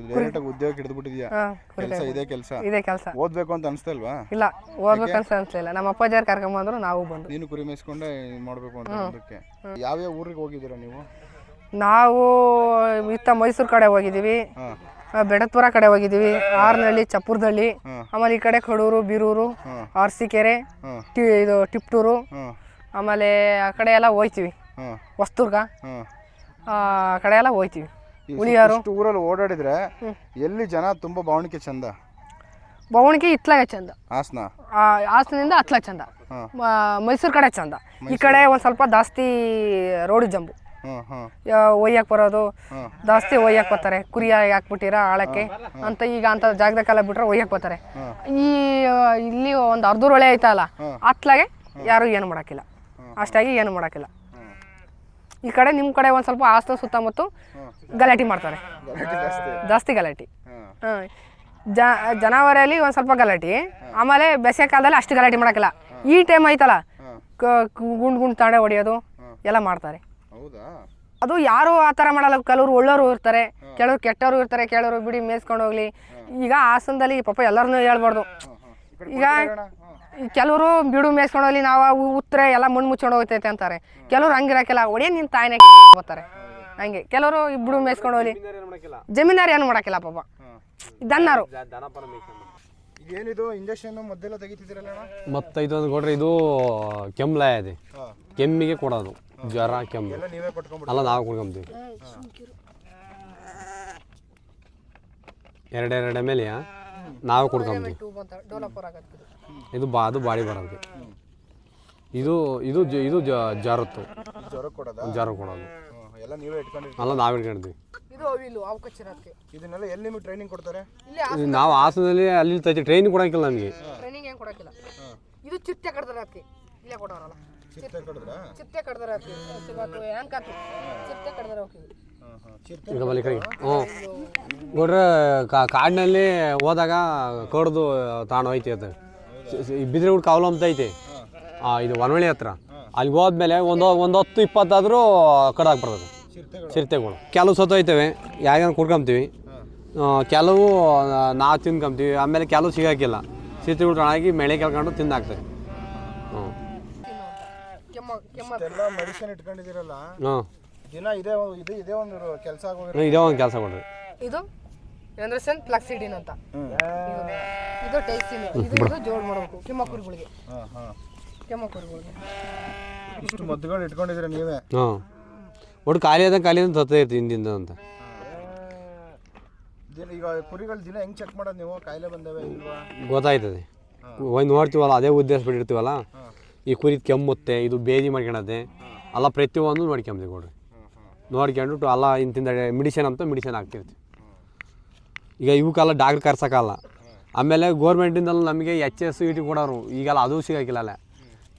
ಡೈರೆಕ್ಟಾಗಿ ಉದ್ಯೋಗ ಹಿಡಿದ್ಬಿಟ್ಟಿದ್ಯಾ? ಬಿಟ್ಟಿದ್ಯಾ ಕೆಲಸ ಇದೇ ಕೆಲಸ? ಇದೇ ಕೆಲಸ. ಓದ್ಬೇಕು ಅಂತ ಅನ್ಸ್ತಲ್ವಾ ಇಲ್ಲ ಓದ್ಬೇಕು ಅಂತ ಅನ್ಸಲಿಲ್ಲ ನಮ್ಮ ಅಪ್ಪಾಜಿಯವ್ರು ಕರ್ಕೊಂಬಂದ್ರು ನಾವು ಬಂದು ನೀನು ಕುರಿ ಮೇಯಿಸ್ಕೊಂಡೆ ಮಾಡಬೇಕು ಅಂತ ಅದಕ್ಕೆ ಯಾವ್ಯಾವ ಊರಿಗೆ ಹೋಗಿದ್ದೀರಾ ನೀವು? ನಾವು ಇತ್ತ ಮೈಸೂರು ಕಡೆ ಹೋಗಿದ್ದೀವಿ. ಬೆಡತ್ಪುರ ಕಡೆ ಹೋಗಿದ್ದೀವಿ. ಆರ್ನಹಳ್ಳಿ ಚಪ್ಪುರದಳ್ಳಿ ಆಮೇಲೆ ಈ ಕಡೆ ಕಡೂರು ಬೀರೂರು ಅರಸೀಕೆರೆ ಇದು ಟಿಪ್ಟೂರು ಆಮೇಲೆ ಆ ಕಡೆ ಎಲ್ಲ ಹೋಯ್ತೀವಿ. ಹೊಸ್ತುರ್ಗ ಕಡೆ ಎಲ್ಲ ಹೋಯ್ತೀವಿ. ಹುಳಿಯಾರು ಇಷ್ಟು ಊರಲ್ಲಿ ಓಡಾಡಿದ್ರೆ ಎಲ್ಲಿ ಜನ ತುಂಬ ಬಾವಣಿಕೆ ಚಂದ? ಬವಣಿಗೆ ಇತ್ಲಾಗೆ ಚಂದ. ಹಾಸನ? ಹಾಸನದಿಂದ ಹತ್ಲಾಗ ಚಂದ. ಮೈಸೂರು ಕಡೆ ಚಂದ. ಈ ಕಡೆ ಒಂದು ಸ್ವಲ್ಪ ಜಾಸ್ತಿ ರೋಡು ಜಂಬು. ಒಯ್ಯಕ್ಕೆ ಬರೋದು. ಜಾಸ್ತಿ ಒಯ್ಯಕ್ಕೆ ಬರ್ತಾರೆ. ಕುರಿ ಹಾಕ್ಬಿಟ್ಟಿರ ಆಳಕ್ಕೆ. ಅಂತ ಈಗ ಅಂತ ಜಾಗದಕ್ಕೆಲ್ಲ ಬಿಟ್ರೆ ಒಯ್ಯಕ್ಕೆ ಬರ್ತಾರೆ. ಈ ಇಲ್ಲಿ ಒಂದು ಅರ್ಧೂರು ಹೊಳೆ ಐತಲ್ಲ ಅತ್ಲಾಗೆ ಯಾರು ಏನು ಮಾಡೋಕ್ಕಿಲ್ಲ. ಅಷ್ಟಾಗಿ ಏನು ಮಾಡೋಕ್ಕಿಲ್ಲ. ಈ ಕಡೆ ನಿಮ್ಮ ಕಡೆ ಒಂದು ಸ್ವಲ್ಪ ಆಸ್ತ ಸುತ್ತಮುತ್ತ ಗಲಾಟೆ ಮಾಡ್ತಾರೆ. ಜಾಸ್ತಿ. ಜಾಸ್ತಿ ಗಲಾಟೆ. ಹಾಂ. ಜ ಜನವರಿಯಲ್ಲಿ ಒಂದು ಸ್ವಲ್ಪ ಗಲಾಟೆ. ಆಮೇಲೆ ಬೇಸಿಗೆ ಕಾಲದಲ್ಲಿ ಅಷ್ಟು ಗಲಾಟೆ ಮಾಡೋಕ್ಕಿಲ್ಲ. ಈ ಟೈಮ್ ಐತಲ್ಲ ಗುಂಡ್ ಗುಂಡ್ ತಾಂಡೆ ಹೊಡೆಯೋದು ಎಲ್ಲ ಮಾಡ್ತಾರೆ. ಅದು ಯಾರು ಆ ಥರ ಮಾಡಲ್ಲ ಕೆಲವರು ಒಳ್ಳೋರು ಇರ್ತಾರೆ ಕೆಲವರು ಕೆಟ್ಟವರು ಇರ್ತಾರೆ ಕೆಲವರು ಬಿಡಿ ಮೇಯಿಸ್ಕೊಂಡು ಹೋಗ್ಲಿ. ಈಗ ಹಾಸನದಲ್ಲಿ ಪಾಪ ಎಲ್ಲರನ್ನೂ ಹೇಳ್ಬಾರ್ದು. ಈಗ ಕೆಲವರು ಬಿಡು ಮೇಯ್ಸ್ಕೊಂಡು ಹೋಗ್ಲಿ ನಾವು ಉತ್ತರೆ ಎಲ್ಲ ಮಣ್ಣು ಮುಚ್ಕೊಂಡು ಹೋಗ್ತೈತೆ ಅಂತಾರೆ. ಕೆಲವರು ಹಂಗಿರಕ್ಕೆಲ್ಲ ಒಡೆ ನಿನ್ ತಾಯಿನೇ ಹೋಗ್ತಾರೆ ಹಂಗೆ. ಕೆಲವರು ಈ ಬಿಡು ಮೇಯ್ಸ್ಕೊಂಡು ಹೋಗ್ಲಿ. ಜಮೀನಾರು ಏನು ಮಾಡಕ್ಕಿಲ್ಲ? ಪಾಪ. ದನ್ನಾರು ಇದೇನಿದು ಇಂಜೆಕ್ಷನ್ ಮದ್ದೆಲ್ಲ ತೆಗಿತಿದ್ದೀರಲ್ಲ ಅಣ್ಣ? ಮತ್ತು ಇದೊಂದು ಕೊಡ್ರಿ ಇದು ಕೆಮ್ಮಲ ಇದೆ. ಕೆಮ್ಮಿಗೆ ಕೊಡೋದು. ಜ್ವರ ಕೆಮ್ಮು. ಎಲ್ಲ ನೀವೇ ಕೊಟ್ಕೊಂಡ್ಬಿಟ್ಟು ಅಲ್ಲ ನಾವು ಕುಡ್ಕೊಂತೀವಿ ಎರಡೆರಡು ಮೇಲೆ ನಾವು ಕುಡ್ಕೊಂತೀವಿ ಇದು ಬಾ ಅದು ಬಾಡಿ ಬರೋದು ಇದು ಇದು ಜ- ಇದು ಜ- ಜಾರು ಜ್ವರ ಕೊಡೋದಾ? ಜ್ವರ ಕೊಡೋದು. ಎಲ್ಲ ನೀವೇ ಅಲ್ಲ ನಾವು ಇಟ್ಕೊಂಡಿದ್ವಿ ಇದು ಅವಿಲು ಅವು ಕಚ್ಚಿರೋದಕ್ಕೆ ಇದನ್ನೆಲ್ಲ ಎಲ್ಲಿ ನಿಮಗೆ ಟ್ರೈನಿಂಗ್ ಕೊಡ್ತಾರೆ? ಇಲ್ಲಿ ಇದು ನಾವು ಹಾಸನದಲ್ಲಿ ಅಲ್ಲಿ ತೈತಿ ಟ್ರೈನ್ ಕೊಡೋಕ್ಕಿಲ್ಲ ನಮಗೆ. ಟ್ರೈನಿಂಗ್ ಏನು ಕೊಡೋಕ್ಕಿಲ್ಲ ಇದು ಚಿಟ್ಟೆ ಕಡ್ದಾರೆ ಅದಕ್ಕೆ. ಇಲ್ಲೇ ಕೊಡೋರಲ್ಲ. ಚಿರತೆ ಕಡಿದ್ರಾ? ಚಿಟ್ಟೆ ಕಡ್ದಾರೆ ಅದಕ್ಕೆ. ಇವತ್ತು ಹ್ಯಾಂಗ್ ಚಿಟ್ಟೆ ಕಡ್ದಾರೆ ಹೋಗ್ತೀವಿ ಹಾಂ ಹಾಂ ಚಿರತೆ ಈಗ ಬಲ್ಲಿ ಕೈ ಹ್ಞೂ ಕಾ- ಕಾಡಿನಲ್ಲಿ ಹೋದಾಗ ಕಡ್ದು ತಾಣ ಹೋಯ್ತಿ ಅದು ಬಿದ್ರೆ ಹುಡ್ ಕಾವಲು ಅಂತ ಐತೆ. ಆ, ಇದು ವನವಳ್ಳಿ ಹತ್ರ. ಅಲ್ಲಿಗೆ ಹೋದ್ಮೇಲೆ ಒಂದು ಒಂದು ಹತ್ತು ಇಪ್ಪತ್ತಾದರೂ ಕಡಾಕ್ ಬರ್ತದೆ ಚಿರತೆಗಳು ಕೆಲವು ಸತ್ತೋಯ್ತವೆ ಯಾರ್ಯಾರು ಕುಡ್ಕೊಂತೀವಿ ಕೆಲವು ನಾವು ತಿನ್ಕೊಂತೀವಿ ಆಮೇಲೆ ಕೆಲವು ಸಿಗಾಕಿಲ್ಲ. ಚಿರತೆಗಳು ಆಗಿ ಮೇಳೆ ಕೇಳ್ಕೊಂಡು ತಿಂದಾಕ್ತವೆ. ಹ್ಞೂ ಕೆಮ್ಮ ಕೆಮ್ಮ ಮೆಡಿಸಿನ್ ಇಟ್ಕೊಂಡಿದ್ದೀರಲ್ಲ ದಿನ ಇದೇ ಒಂದು- ಒಂದು ಕೆಲಸ ಆಗೋಗಿರೋ ಇದೇ ಒಂದು ಕೆಲಸ ಕೊಡ್ರಿ. ಇದು? ಎಂದ್ರಸನ್ ಪ್ಲಕ್ಸಿಡಿನ್ ಅಂತ. ಇದು- ಟೈಸಿನ್. ಇದು ಇದು ಜೋಡ್ ಮಾಡಬೇಕು ಕೆಮ್ಮ ಕುರಿಗಳಿಗೆ ಹಾಂ ಹಾಂ. ಕೆಮ್ಮ ಕುರಿಗಳಿಗೆ ಇಷ್ಟು ಮದ್ದುಗಳು ಇಟ್ಕೊಂಡಿದ್ದೀರ ನೀವೇ? ಹ್ಞೂ ಒಟ್ಟು ಖಾಲಿ ಆದ ಖಾಲಿ ಅಂತ ತತ್ತೇ ಇರ್ತಿ ಹಿಂದಿಂದ ಅಂತ. ದಿನ ಈಗ ಕುರಿಗಳು ದಿನ ಹೆಂಗ್ ಚೆಕ್ ಮಾಡೋದು ನೀವು? ಕಾಯಿಲೆ ಬಂದವೆ ಇಲ್ವಾ? ಗೊತ್ತಾಯ್ತದೆ. ಒಂದು ನೋಡ್ತೀವಲ್ಲ ಅದೇ ಉದ್ದೇಶ ಬಿಟ್ಟಿರ್ತೀವಲ್ಲ ಈ ಕುರಿದ ಕೆಮ್ಮುತ್ತೆ ಇದು ಬೇದಿ ಮಾಡ್ಕೊಳತ್ತೆ ಅಲ್ಲ ಪ್ರತಿಯೊಂದು ನೋಡ್ಕೊಂಬ್ತೀವಿ ಕೊಡ್ರಿ ನೋಡ್ಕೊಂಡು ಅಲ್ಲ ಇಂತಿಂದ ಮೆಡಿಸಿನ್ ಅಂತ ಮೆಡಿಸಿನ್ ಹಾಕ್ತಿರ್ತೀವಿ. ಈಗ ಇವಕ್ಕೆಲ್ಲ ಡಾಕ್ಟ್ರ್ ಕರ್ಸೋಕ್ಕಲ್ಲ ಆಮೇಲೆ ಗೋರ್ಮೆಂಟಿಂದಲ್ಲ ನಮಗೆ ಎಚ್ ಎಸ್ ಇ ಟಿ ಕೊಡೋರು. ಈಗೆಲ್ಲ ಅದು ಸಿಗೋಕ್ಕಿಲ್ಲ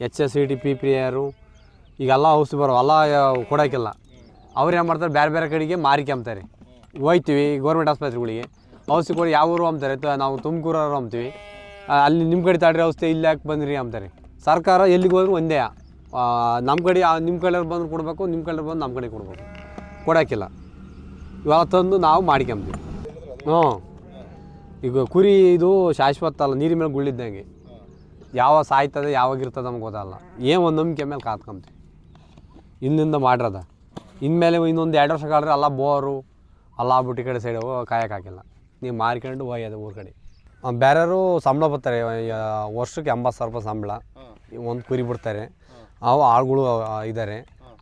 H S E T P P ಆರು ಈಗೆಲ್ಲ ಔಷಧಿ ಬರೋ ಎಲ್ಲ ಕೊಡೋಕ್ಕಿಲ್ಲ. ಅವ್ರು ಏನು ಮಾಡ್ತಾರೆ ಬೇರೆ ಬೇರೆ ಕಡೆಗೆ ಮಾರಿಕೊಂಬ್ತಾರೆ ಹೋಯ್ತೀವಿ ಗೌರ್ಮೆಂಟ್ ಆಸ್ಪತ್ರೆಗಳಿಗೆ. ಔಷಧಿ ಕೊಡಿ, ಯಾವ ಊರು ಅಂತಾರೆ ತ- ನಾವು ತುಮಕೂರವ್ರು ಅಂತೀವಿ ಅಲ್ಲಿ ನಿಮ್ಮ ಕಡೆ ತಾಡ್ರಿ, ಔಷಧಿ ಇಲ್ಲಿ, ಯಾಕೆ ಬಂದ್ರಿ ಅಂತಾರೆ ಸರ್ಕಾರ ಎಲ್ಲಿಗೆ ಹೋದ್ರು ಒಂದೇ ನಮ್ಮ ಕಡೆ ನಿಮ್ಮ ಕಡೆ ಬಂದು ಕೊಡಬೇಕು ನಿಮ್ಮ ಕಡೆ ಬಂದು ನಮ್ಮ ಕಡೆ ಕೊಡಬೇಕು. ಕೊಡೋಕ್ಕಿಲ್ಲ. ಇವಾಗ ತಂದು ನಾವು ಮಾಡ್ಕೊಂಬ್ತೀವಿ ಹ್ಞೂ. ಈಗ ಕುರಿ ಇದು ಶಾಶ್ವತ ಅಲ್ಲ ನೀರಿನ ಮೇಲೆ ಗುಳ್ಳಿದ್ದಂಗೆ. ಯಾವಾಗ ಸಾಯ್ತದೆ ಯಾವಾಗ ಇರ್ತದೆ ನಮ್ಗೆ ಗೊತ್ತಲ್ಲ. ಏನು ಒಂದು ನಂಬಿಕೆ ಮೇಲೆ ಕಾತ್ಕೊಂತೀವಿ ಇಲ್ಲಿಂದ ಮಾಡಿರೋದ. ಇನ್ಮೇಲೆ ಇನ್ನೊಂದು ಎರಡು ವರ್ಷ ಕಾಲ್ರೆ ಅಲ್ಲ ಬೋರು ಅಲ್ಲ ಆಗ್ಬಿಟ್ಟು ಈ ಕಡೆ ಸೈಡ್ ಕಾಯಕ್ಕೆ ಹಾಕಿಲ್ಲ ನೀವು ಮಾರ್ಕೊಂಡು ಹೋಗ್ಯದ ಊರ ಕಡೆ. ಬೇರೆಯವರು ಸಂಬಳ ಬರ್ತಾರೆ ವರ್ಷಕ್ಕೆ ಎಂಬತ್ತು ಸಾವಿರ ರೂಪಾಯಿ ಸಂಬಳ. ಒಂದು ಕುರಿ ಬಿಡ್ತಾರೆ. ಅವು ಆಳುಗಳು ಇದ್ದಾರೆ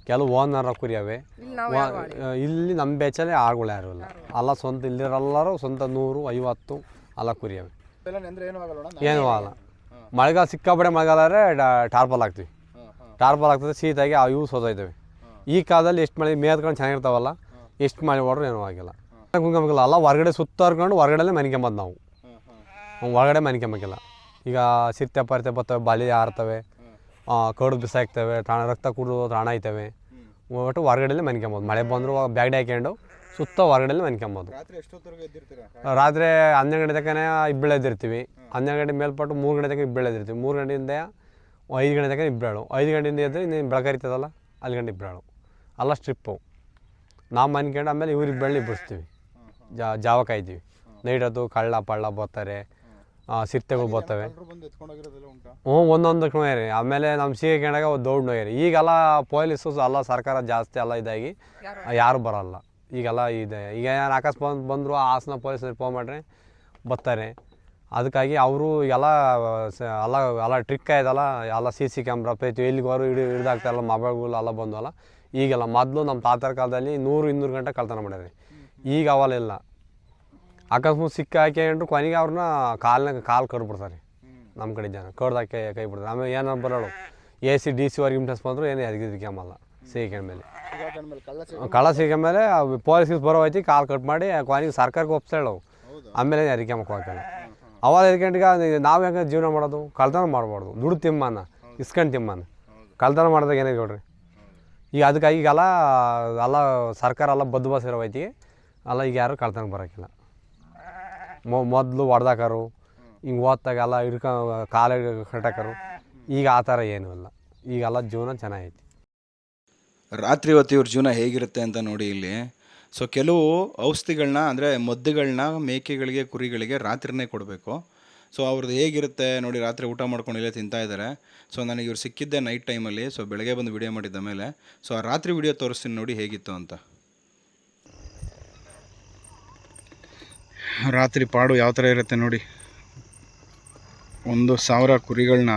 ಕೆಲವು ಓನರ್ ಕುರಿಯವೆ ಇಲ್ಲಿ ನಮ್ಮ ಬೇಚಲ್ಲಿ ಆಳುಗಳು ಯಾರು ಇಲ್ಲ. ಅಲ್ಲ ಸ್ವಂತ ಇಲ್ಲಿರೋಲ್ಲರೂ ಸ್ವಂತ ನೂರು ಐವತ್ತು ಅಲ್ಲ ಕುರಿಯವೆ ಎಲ್ಲ ನೆಂದ್ರೆ ಏನು ಆಗಲ್ಲ ಏನು ಆಗಲ್ಲ. ಮಳೆಗಾಲ ಸಿಕ್ಕಾಪಡೆ ಮಳೆಗಾಲ ಆದರೆ ಟಾರ್ಪಲ್ ಹಾಕ್ತೀವಿ. ಟಾರ್ಪಲ್ ಹಾಕ್ತದೆ ಸೀತಾಗಿ ಅವು ಇವು ಸೋತೋಯ್ತವೆ ಈ ಕಾಲದಲ್ಲಿ ಎಷ್ಟು ಮಳೆ ಮೇದ್ಕೊಂಡು ಚೆನ್ನಾಗಿರ್ತಾವಲ್ಲ ಎಷ್ಟು ಮಳೆ ಹೊಡ್ರು ಏನೂ ಆಗಿಲ್ಲ. ಕುಂಕಮಕ್ಕಿಲ್ಲ ಅಲ್ಲ ಹೊರಗಡೆ ಸುತ್ತಾರ್ಕೊಂಡು ಹೊರಗಡೆಲೇ ಮನ್ಕೊಂಬಂದು ನಾವು. ಹೊರಗಡೆ ಮನ್ಕೊಂಬೇಕಿಲ್ಲ ಈಗ ಸಿರ್ತೆ ಪರ್ತೆ ಬರ್ತವೆ ಬಾಲಿ ಹಾರ್ತವೆ ಕಡು ಬಿಸಾಕ್ತವೆ ತಾಣ ರಕ್ತ ಕುಡಿದು ತಾಣ ಆಯ್ತವೆ ಒಟ್ಟು ಹೊರಗಡೆಲೇ ಮನ್ಕೊಂಬೋದು. ಮಳೆ ಬಂದರೂ ಬ್ಯಾಗ್ಡೆ ಹಾಕ್ಯಂಡು ಸುತ್ತ ಹೊರಗಡೆಲೇ ಮನ್ಕೊಂಬೋದು. ರಾತ್ರಿ ಹನ್ನೆರಡು ಗಂಟೆ ತನಕ ಇಬ್ಬಳೆದಿರ್ತೀವಿ ಹನ್ನೆರಡು ಗಂಟೆ ಮೇಲ್ಪಟ್ಟು ಮೂರು ಗಂಟೆ ತನಕ ಇಬ್ಬಳೆದಿರ್ತೀವಿ ಮೂರು ಗಂಟೆಯಿಂದ ಐದು ಗಂಟೆ ತನಕ ಇಬ್ಬಳು ಐದು ಗಂಟೆಯಿಂದ ಎದ್ದು ಇನ್ನು ಬೆಳಕರಿತದಲ್ಲ ಅಲ್ಲಿ ಗಂಟೆ ಇಬ್ಬಳು ಅಲ್ಲ ಸ್ಟ್ರಿಪ್ಪು ನಾವು ಮನ್ಕೊಂಡು ಆಮೇಲೆ ಇವ್ರಿಗೆ ಬೆಳ್ಳಿ ಬಿಡಿಸ್ತೀವಿ ಜಾ ಜಾವ ಕಾಯ್ತೀವಿ ನೈಟ್ ಅದು ಕಳ್ಳ ಪಳ್ಳ ಬರ್ತಾರೆ ಸಿರ್ತೆಗಳು ಬರ್ತವೆ. ಹ್ಞೂ ಒಂದೊಂದು ನೋಯ್ರಿ ಆಮೇಲೆ ನಮ್ಮ ಸೀಗೆಕೊಂಡಾಗ ದೌಡ್ ನೋಯ್ರಿ ಈಗೆಲ್ಲ ಪೊಲೀಸು ಎಲ್ಲ ಸರ್ಕಾರ ಜಾಸ್ತಿ ಎಲ್ಲ ಇದಾಗಿ ಯಾರು ಬರಲ್ಲ. ಈಗೆಲ್ಲ ಇದೆ. ಈಗ ಏನು ಅಕಸ್ಮಾತ್ ಬಂದರು ಹಾಸನ ಪೊಲೀಸರು ಫೋನ್ ಮಾಡ್ರೆ ಬರ್ತಾರೆ. ಅದಕ್ಕಾಗಿ ಅವರು ಎಲ್ಲ ಸ- ಎಲ್ಲ ಎಲ್ಲ ಟ್ರಿಕ್ ಆಯ್ತಲ್ಲ ಎಲ್ಲ ಸಿ ಸಿ ಕ್ಯಾಮ್ರಾ ಪ್ರತಿ ಎಲ್ಲಿಗೋರು ಹಿಡಿ ಹಿಡ್ದಾಗ್ತಾರಲ್ಲ ಮೊಬೈಲ್ಗಳು ಎಲ್ಲ ಬಂದವಲ್ಲ. ಈಗೆಲ್ಲ ಮೊದಲು ನಮ್ಮ ತಾತರ ಕಾಲದಲ್ಲಿ ನೂರು ಇನ್ನೂರು ಗಂಟೆ ಕಳ್ತನ ಮಾಡ್ಯಾರಿ ಈಗ ಅವೆಲ್ಲ ಅಕಸ್ಮಾತ್ ಸಿಕ್ಕ ಹಾಕ್ಯಂಡ್ರು ಕೊನೆಗೆ ಅವ್ರನ್ನ ಕಾಲ್ನಾಗ ಕಾಲು ಕಡ್ಬಿಡ್ತಾರೆ ನಮ್ಮ ಕಡೆ ಜನ ಕಡ್ದಾಕೆ ಕೈ ಬಿಡ್ತಾರೆ. ಆಮೇಲೆ ಏನಾರು ಬರೋಳು ಎ ಸಿ, ಡಿ ಸಿ ವರ್ಗ ಇಂಟ್ರೆಸ್ಟ್ ಬಂದರು ಏನು ಎದ್ಗಿದ್ಕೊಂಬಲ್ಲ ಕಳ ಕಳ್ಳ ಕಳ ಕಳ್ಳ ಸಿಗ್ಕೊಂಡ್ಮೇಲೆ ಪೊಲೀಸ್ ಬರೋ ಐತಿ, ಕಾಲು ಕಟ್ ಮಾಡಿ ಕೊನೆಗೆ ಸರ್ಕಾರಕ್ಕೆ ಒಪ್ಸಾಳು ಆಮೇಲೆ ಎರಿಕೊಂಬಕ್ಕೆ ಹೋಗ್ತಾಳೆ ಅವಾಗ ಎರ್ಕೊಂಡೀಗ ನಾವು ಹೆಂಗೆ ಜೀವನ ಮಾಡೋದು? ಕಳ್ತನ ಮಾಡಬಾರ್ದು. ದುಡ್ಡು ತಿಮ್ಮನ. ಇಸ್ಕೊಂಡು ತಿಮ್ಮನ. ಕಳ್ತನ ಮಾಡಿದಾಗ ಏನೇ ನೋಡ್ರಿ ಈಗ ಅದಕ್ಕಾಗಿ ಈಗೆಲ್ಲ ಎಲ್ಲ ಸರ್ಕಾರ ಎಲ್ಲ ಬದ್ದು ಇರೋ ಐತಿ ಅಲ್ಲ ಈಗ ಯಾರು ಕಳ್ತನಕ್ಕೆ ಬರೋಕ್ಕಿಲ್ಲ. ಮೊದಲು ಹೊಡ್ದಾಕರು. ಹಿಂಗೆ ಓದ್ತಾಗೆಲ್ಲ ಹಿಡ್ಕೊ ಕಾಲ ಕಟ್ಟಾಕರು. ಈಗ ಆ ಥರ ಏನೂ ಇಲ್ಲ. ಈಗೆಲ್ಲ ಜೀವನ ಚೆನ್ನಾಗೈತಿ. ರಾತ್ರಿ ಹೊತ್ತು ಇವ್ರ ಜೀವನ ಹೇಗಿರುತ್ತೆ ಅಂತ ನೋಡಿ ಇಲ್ಲಿ. ಸೊ ಕೆಲವು ಔಷಧಿಗಳನ್ನ ಅಂದರೆ ಮದ್ದುಗಳನ್ನ ಮೇಕೆಗಳಿಗೆ, ಕುರಿಗಳಿಗೆ ರಾತ್ರಿನೇ ಕೊಡಬೇಕು. ಸೊ ಅವ್ರದ್ದು ಹೇಗಿರುತ್ತೆ ನೋಡಿ ರಾತ್ರಿ ಊಟ ಮಾಡ್ಕೊಂಡು ಇಲ್ಲೇ ತಿಂತಾ ಇದ್ದಾರೆ. ಸೊ ನನಗೆ ಇವ್ರು ಸಿಕ್ಕಿದ್ದೆ ನೈಟ್ ಟೈಮಲ್ಲಿ. ಸೊ ಬೆಳಗ್ಗೆ ಬಂದು ವಿಡಿಯೋ ಮಾಡಿದ್ದ ಮೇಲೆ. ಸೊ ಆ ರಾತ್ರಿ ವಿಡಿಯೋ ತೋರಿಸ್ತೀನಿ ನೋಡಿ ಹೇಗಿತ್ತು ಅಂತ. ರಾತ್ರಿ ಪಾಡು ಯಾವ ಥರ ಇರುತ್ತೆ ನೋಡಿ. ಒಂದು ಸಾವಿರ ಕುರಿಗಳನ್ನ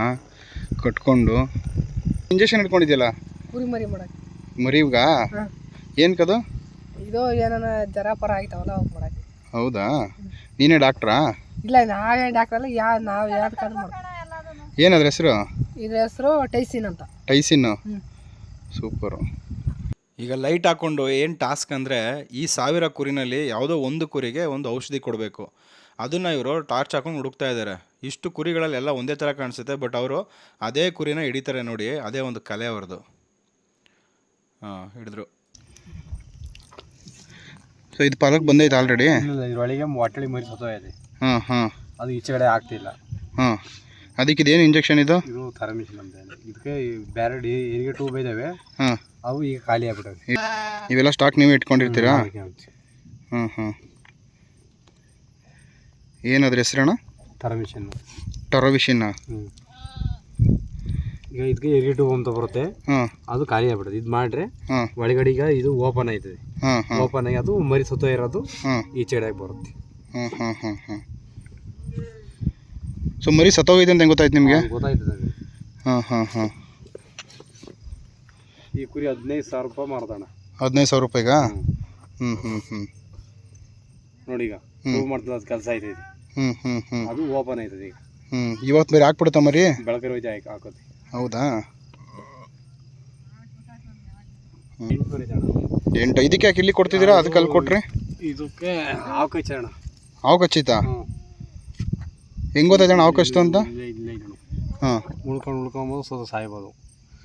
ಕಟ್ಕೊಂಡು ಇಂಜೆಕ್ಷನ್ ಇಟ್ಕೊಂಡಿದ್ಯಲ್ಲ? ಕುರಿ ಮರಿ ಮಾಡಕ್ಕೆ ಮರಿವ್ಗ? ಹಾಂ. ಏನಕ್ಕದು ಇದು ಏನಾನ ಜರ ಪರ ಆಗಿತಾವಲ್ಲ ಅವ್ ಮಾಡಕ್ಕೆ. ಹೌದಾ? ನೀನೇ ಡಾಕ್ಟ್ರಾ? ಇಲ್ಲ ನಾವೇ ಡಾಕ್ಟರ್ ಅಲ್ಲ ಯಾ ನಾವು ಯಾವ್ದಕ್ಕಾದ್ರೂ ಮಾಡ್ತೀವಿ ಏನದ್ರ ಹೆಸರು? ಇದ್ರ ಹೆಸರು ಟೈಸಿನ್ ಅಂತ. ಟೈಸಿನ್ ಸೂಪರು. ಈಗ ಲೈಟ್ ಹಾಕ್ಕೊಂಡು ಏನು ಟಾಸ್ಕ್ ಅಂದರೆ ಈ ಸಾವಿರ ಕುರಿನಲ್ಲಿ ಯಾವುದೋ ಒಂದು ಕುರಿಗೆ ಒಂದು ಔಷಧಿ ಕೊಡಬೇಕು. ಅದನ್ನು ಇವರು ಟಾರ್ಚ್ ಹಾಕೊಂಡು ಹುಡುಕ್ತಾ ಇದ್ದಾರೆ ಇಷ್ಟು ಕುರಿಗಳಲ್ಲಿ ಎಲ್ಲ ಒಂದೇ ಥರ ಕಾಣಿಸುತ್ತೆ ಬಟ್ ಅವರು ಅದೇ ಕುರಿನ ಹಿಡಿತಾರೆ ನೋಡಿ ಅದೇ ಒಂದು ಕಲೆ ಅವ್ರದ್ದು ಹಾಂ ಹಿಡಿದ್ರು. ಸೊ ಇದು ಪಾಲಕ್ ಬಂದೈತೆ ಆಲ್ರೆಡಿ ಇಲ್ಲ ಇದರೊಳಗೆ ಮೊಟ್ಟಳಿ ಮರಿ ಸತ್ತೋಗಿದೆ. ಹಾಂ ಹಾಂ. ಅದು ಈಚೆ ಕಡೆ ಆಗ್ತಿಲ್ಲ. ಹಾಂ. ಅದಕ್ಕೆ ಇದೇನು ಇಂಜೆಕ್ಷನ್ ಇದು? ಇದು ಥರಮಿಷನ್ ಅಂತ. ಇದಕ್ಕೆ ಬೇರೆ ಏರಿಗೆ ಟೂಬ್ ಇದ್ದಾವೆ ಹಾಂ. ಅವು ಈಗ ಖಾಲಿ ಆಗ್ಬಿಟ್ಟವೆ. ಇವೆಲ್ಲ ಸ್ಟಾಕ್ ನೀವೇ ಇಟ್ಕೊಂಡಿರ್ತೀರಾ? ಹ್ಞೂ ಹ್ಞೂ ಏನದ್ರ ಹೆಸರಣ್ಣ? ಥರಮಿಷನ್ ಟೊರವಿಷಿನ್ನ ಈಗ ಇದಕ್ಕೆ ಎರಿಟು ಅಂತ ಬರುತ್ತೆ. ಹಾಂ ಅದು ಖಾಲಿ ಆಗ್ಬಿಡುತ್ತೆ ಇದು ಮಾಡ್ರೆ ಹಾಂ ಒಳಗಡೆ ಈಗ ಇದು ಓಪನ್ ಆಯ್ತದೆ. ಓಪನ್ ಆಗಿ ಅದು ಮರಿ ಸುತ್ತ ಇರೋದು ಹಾಂ ಈಚೆ ಆಗಿ ಬರುತ್ತೆ. ಹಾಂ ಹಾಂ ಹಾಂ ಹಾಂ ಸೊ ಮರಿ ಸತ್ತೋಗಿದೆ ಅಂತ ಗೊತ್ತಾಯ್ತು ನಿಮಗೆ? ಗೊತ್ತಾಯ್ತದೆ. ಹಾಂ ಹಾಂ ಹಾಂ ಈ ಕುರಿ ಹದಿನೈದು ಸಾವಿರ ರೂಪಾಯಿ ಮಾರ್ತಾಣ ಹದಿನೈದು ಸಾವಿರ ರೂಪಾಯಿಗ? ಹ್ಞೂ ಹ್ಞೂ ಹ್ಞೂ ನೋಡಿ ಈಗ ಮಾಡ್ತದೆ ಅದು ಕೆಲಸ ಐತೆ ಹ್ಞೂ ಹ್ಞೂ ಹ್ಞೂ ಅದು ಓಪನ್ ಐತದ ಈಗ. ಹ್ಞೂ ಇವತ್ತು ಬೇರೆ ಹಾಕ್ಬಿಡುತ್ತಾ ಮರಿ ಬೆಳಕರ ಹೋಯ್ತು ಹಾಕಿ ಹಾಕೋದು ಹೌದಾ? ಎಂಟುನೂರು ಐತೆ ಅಣ್ಣ. ಎಂಟು ಇದಕ್ಕೆ ಯಾಕೆ ಇಲ್ಲಿ ಕೊಡ್ತಿದ್ದೀರಾ? ಅದಕ್ಕೆ ಅಲ್ಲಿ ಕೊಟ್ರಿ? ಇದಕ್ಕೆ ಹಾವು ಕಚ್ಚ ಅಣ್ಣ ಹಾವು ಕಚ್ಚಿತಾ? ಹ್ಞೂ ಹೆಂಗೆ ಗೊತ್ತಾಯ್ತು ಅಣ್ಣ ಹಾವು ಕಚ್ಚಿತು ಅಂತ? ಇಲ್ಲ ಇಲ್ಲ ಇಲ್ಲ ಹಾಂ. ಉಳ್ಕೊಂಡು ಉಳ್ಕೊಂಬೋದು ಸ್ವಲ್ಪ ಸಾಯ್ಬೋದು.